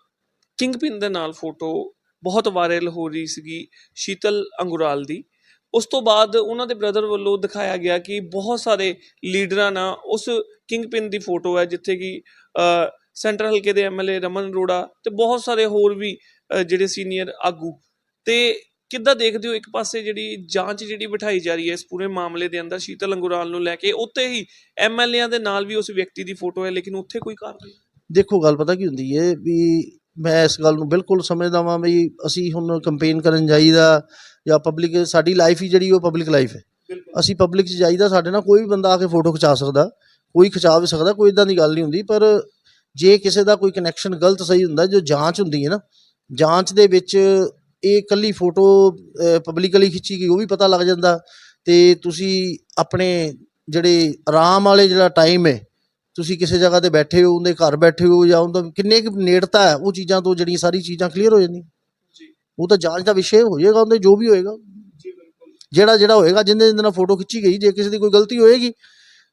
ਕਿੰਗਪਿਨ ਦੇ ਨਾਲ ਫੋਟੋ ਬਹੁਤ ਵਾਇਰਲ ਹੋ ਰਹੀ ਸੀਗੀ ਸ਼ੀਤਲ ਅੰਗੁਰਾਲ ਦੀ ਉਸ ਤੋਂ ਬਾਅਦ ਉਹਨਾਂ ਦੇ ਬ੍ਰਦਰ ਵੱਲੋਂ ਦਿਖਾਇਆ ਗਿਆ ਕਿ ਬਹੁਤ ਸਾਰੇ ਲੀਡਰਾਂ ਨਾਲ ਉਸ ਕਿੰਗਪਿਨ ਦੀ ਫੋਟੋ ਹੈ ਜਿੱਥੇ ਕਿ ਅ, ਸੈਂਟਰ ਹਲਕੇ ਦੇ ਐਮਐਲਏ ਰਮਨ ਅਰੋੜਾ ਤੇ ਬਹੁਤ ਸਾਰੇ ਹੋਰ ਵੀ ਜਿਹੜੇ ਸੀਨੀਅਰ ਆਗੂ ਤੇ ਕਿੱਦਾਂ ਦੇਖਦੇ ਹੋ ਇੱਕ ਪਾਸੇ ਜਿਹੜੀ ਜਾਂਚ ਜਿਹੜੀ ਬਿਠਾਈ ਜਾ ਰਹੀ ਹੈ ਇਸ ਪੂਰੇ ਮਾਮਲੇ ਦੇ ਅੰਦਰ ਸ਼ੀਤਲ ਅੰਗੁਰਾਲ ਨੂੰ ਲੈ ਕੇ ਉੱਤੇ ਹੀ ਐਮਐਲਏਆਂ ਦੇ ਨਾਲ ਵੀ ਉਸ ਵਿਅਕਤੀ ਦੀ ਫੋਟੋ ਹੈ ਲੇਕਿਨ ਉੱਥੇ ਕੋਈ ਕਾਰਵਾਈ। ਦੇਖੋ ਗੱਲ ਪਤਾ ਕੀ ਹੁੰਦੀ ਹੈ ਵੀ ਮੈਂ ਇਸ ਗੱਲ ਨੂੰ ਬਿਲਕੁਲ ਸਮਝਦਾ ਵਾਂ ਵੀ ਅਸੀਂ ਹੁਣ ਕੰਪੇਨ ਕਰਨ ਜਾਈਦਾ ਜਾਂ ਪਬਲਿਕ ਸਾਡੀ ਲਾਈਫ ਹੀ ਜਿਹੜੀ ਉਹ ਪਬਲਿਕ ਲਾਈਫ ਹੈ ਅਸੀਂ ਪਬਲਿਕ 'ਚ ਜਾਈਦਾ ਸਾਡੇ ਨਾਲ ਕੋਈ ਵੀ ਬੰਦਾ ਆ ਕੇ ਫੋਟੋ ਖਿਚਾ ਸਕਦਾ ਕੋਈ ਖਿਚਾ ਵੀ ਸਕਦਾ ਕੋਈ ਇਦਾਂ ਦੀ ਗੱਲ ਨਹੀਂ ਹੁੰਦੀ ਪਰ ਜੇ ਕਿਸੇ ਦਾ ਕੋਈ ਕਨੈਕਸ਼ਨ ਗਲਤ ਸਹੀ ਹੁੰਦਾ ਜੋ ਜਾਂਚ ਹੁੰਦੀ ਹੈ ਨਾ ਜਾਂਚ ਦੇ ਵਿੱਚ ਇਹ ਕੱਲੀ ਫੋਟੋ ਪਬਲਿਕਲੀ ਖਿੱਚੀ ਗਈ ਉਹ ਵੀ ਪਤਾ ਲੱਗ ਜਾਂਦਾ। ਤੇ ਤੁਸੀਂ ਆਪਣੇ ਜਿਹੜੇ ਆਰਾਮ ਵਾਲੇ ਜਿਹੜਾ ਟਾਈਮ ਹੈ ਤੁਸੀਂ ਕਿਸੇ ਜਗ੍ਹਾ ਤੇ ਬੈਠੇ ਹੋ ਉਹਦੇ ਘਰ ਬੈਠੇ ਹੋ ਜਾਂ ਉਹਦਾ ਕਿੰਨੇ ਕੁ ਨੇੜਤਾ ਹੈ ਉਹ ਚੀਜ਼ਾਂ ਤੋਂ ਜਿਹੜੀਆਂ ਸਾਰੀ ਚੀਜ਼ਾਂ ਕਲੀਅਰ ਹੋ ਜਾਂਦੀਆਂ। ਜੀ। ਉਹ ਤਾਂ ਜਾਂਚ ਦਾ ਵਿਸ਼ੇ ਹੋ ਜਾਏਗਾ ਉਹਦੇ ਜੋ ਵੀ ਹੋਏਗਾ। ਜਿਹੜਾ ਜਿਹੜਾ ਹੋਏਗਾ ਜਿੰਦੇ ਜਿੰਦੇ ਨਾਲ ਫੋਟੋ ਖਿੱਚੀ ਗਈ ਜੇ ਕਿਸੇ ਦੀ ਕੋਈ ਗਲਤੀ ਹੋਏਗੀ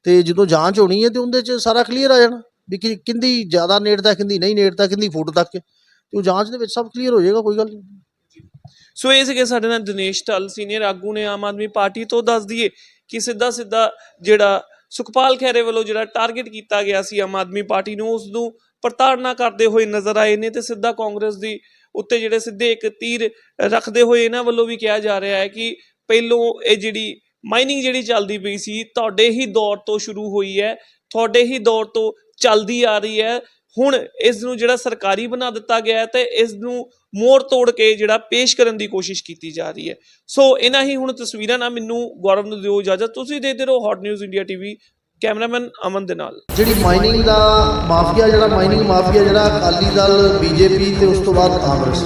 ਤੇ ਜਦੋਂ ਜਾਂਚ ਹੋਣੀ ਹੈ ਤੇ ਉਹਦੇ 'ਚ ਸਾਰਾ ਕਲੀਅਰ ਆ ਜਾਣਾ ਵੀ ਕਿ ਕਿੰਦੀ ਜ਼ਿਆਦਾ ਨੇੜਤਾ ਕਿੰਦੀ ਨਹੀਂ ਨੇੜਤਾ ਕਿੰਦੀ ਫੋਟੋ ਤੱਕ। ਤੇ ਉਹ ਜਾਂਚ ਦੇ ਵਿੱਚ ਸਭ ਕਲੀਅਰ ਹੋ ਜਾਏਗਾ ਕੋਈ ਗੱਲ ਨਹੀਂ। ਸੋ ਇਹ ਸੀਗੇ ਸਾਡੇ ਨਾਲ ਦਿਨੇਸ਼ ਢੱਲ ਸੀਨੀਅਰ ਆਗੂ ਨੇ ਆਮ ਆਦਮੀ ਪਾਰਟੀ ਤੋਂ ਦੱਸ ਦਈਏ ਕਿ ਸਿੱਧਾ ਸਿੱਧਾ ਜਿਹੜਾ ਸੁਖਪਾਲ ਖਹਿਰੇ ਵੱਲੋਂ ਜਿਹੜਾ ਟਾਰਗੇਟ ਕੀਤਾ ਗਿਆ ਸੀ ਆਮ ਆਦਮੀ ਪਾਰਟੀ ਨੂੰ ਉਸ ਨੂੰ ਪ੍ਰਤਾੜਨਾ ਕਰਦੇ ਹੋਏ ਨਜ਼ਰ ਆਏ ਨੇ ਤੇ ਸਿੱਧਾ ਕਾਂਗਰਸ ਦੀ ਉੱਤੇ ਜਿਹੜੇ ਸਿੱਧੇ ਇੱਕ ਤੀਰ ਰੱਖਦੇ ਹੋਏ ਇਹਨਾਂ ਵੱਲੋਂ ਵੀ ਕਿਹਾ ਜਾ ਰਿਹਾ ਹੈ ਕਿ ਪਹਿਲੋਂ ਇਹ ਜਿਹੜੀ ਮਾਈਨਿੰਗ ਜਿਹੜੀ ਚੱਲਦੀ ਪਈ ਸੀ, ਤੁਹਾਡੇ ਹੀ ਦੌਰ ਤੋਂ ਸ਼ੁਰੂ ਹੋਈ ਹੈ, ਤੁਹਾਡੇ ਹੀ ਦੌਰ ਤੋਂ ਚੱਲਦੀ ਆ ਰਹੀ ਹੈ। ਹੁਣ ਇਸ ਨੂੰ ਜਿਹੜਾ ਸਰਕਾਰੀ ਬਣਾ ਦਿੱਤਾ ਗਿਆ ਹੈ ਤੇ ਇਸ ਨੂੰ ਮੋੜ ਤੋੜ ਕੇ ਜਿਹੜਾ ਪੇਸ਼ ਕਰਨ ਦੀ ਕੋਸ਼ਿਸ਼ ਕੀਤੀ ਜਾ ਰਹੀ ਹੈ। ਸੋ ਇਹਨਾਂ ਹੀ ਹੁਣ ਤਸਵੀਰਾਂ ਨਾਲ ਮੈਨੂੰ ਗੌਰਵ ਨੂੰ ਦਿਓ ਇਜਾਜ਼ਤ। ਤੁਸੀਂ ਦੇਖਦੇ ਰਹੋ hot news India TV cameraman Aman ਦੇ ਨਾਲ। ਜਿਹੜੀ ਮਾਈਨਿੰਗ ਦਾ ਮਾਫੀਆ, ਜਿਹੜਾ ਮਾਈਨਿੰਗ ਮਾਫੀਆ, ਜਿਹੜਾ ਅਕਾਲੀ ਦਲ, ਬੀਜੇਪੀ ਤੇ ਉਸ ਤੋਂ ਬਾਅਦ ਕਾਂਗਰਸ।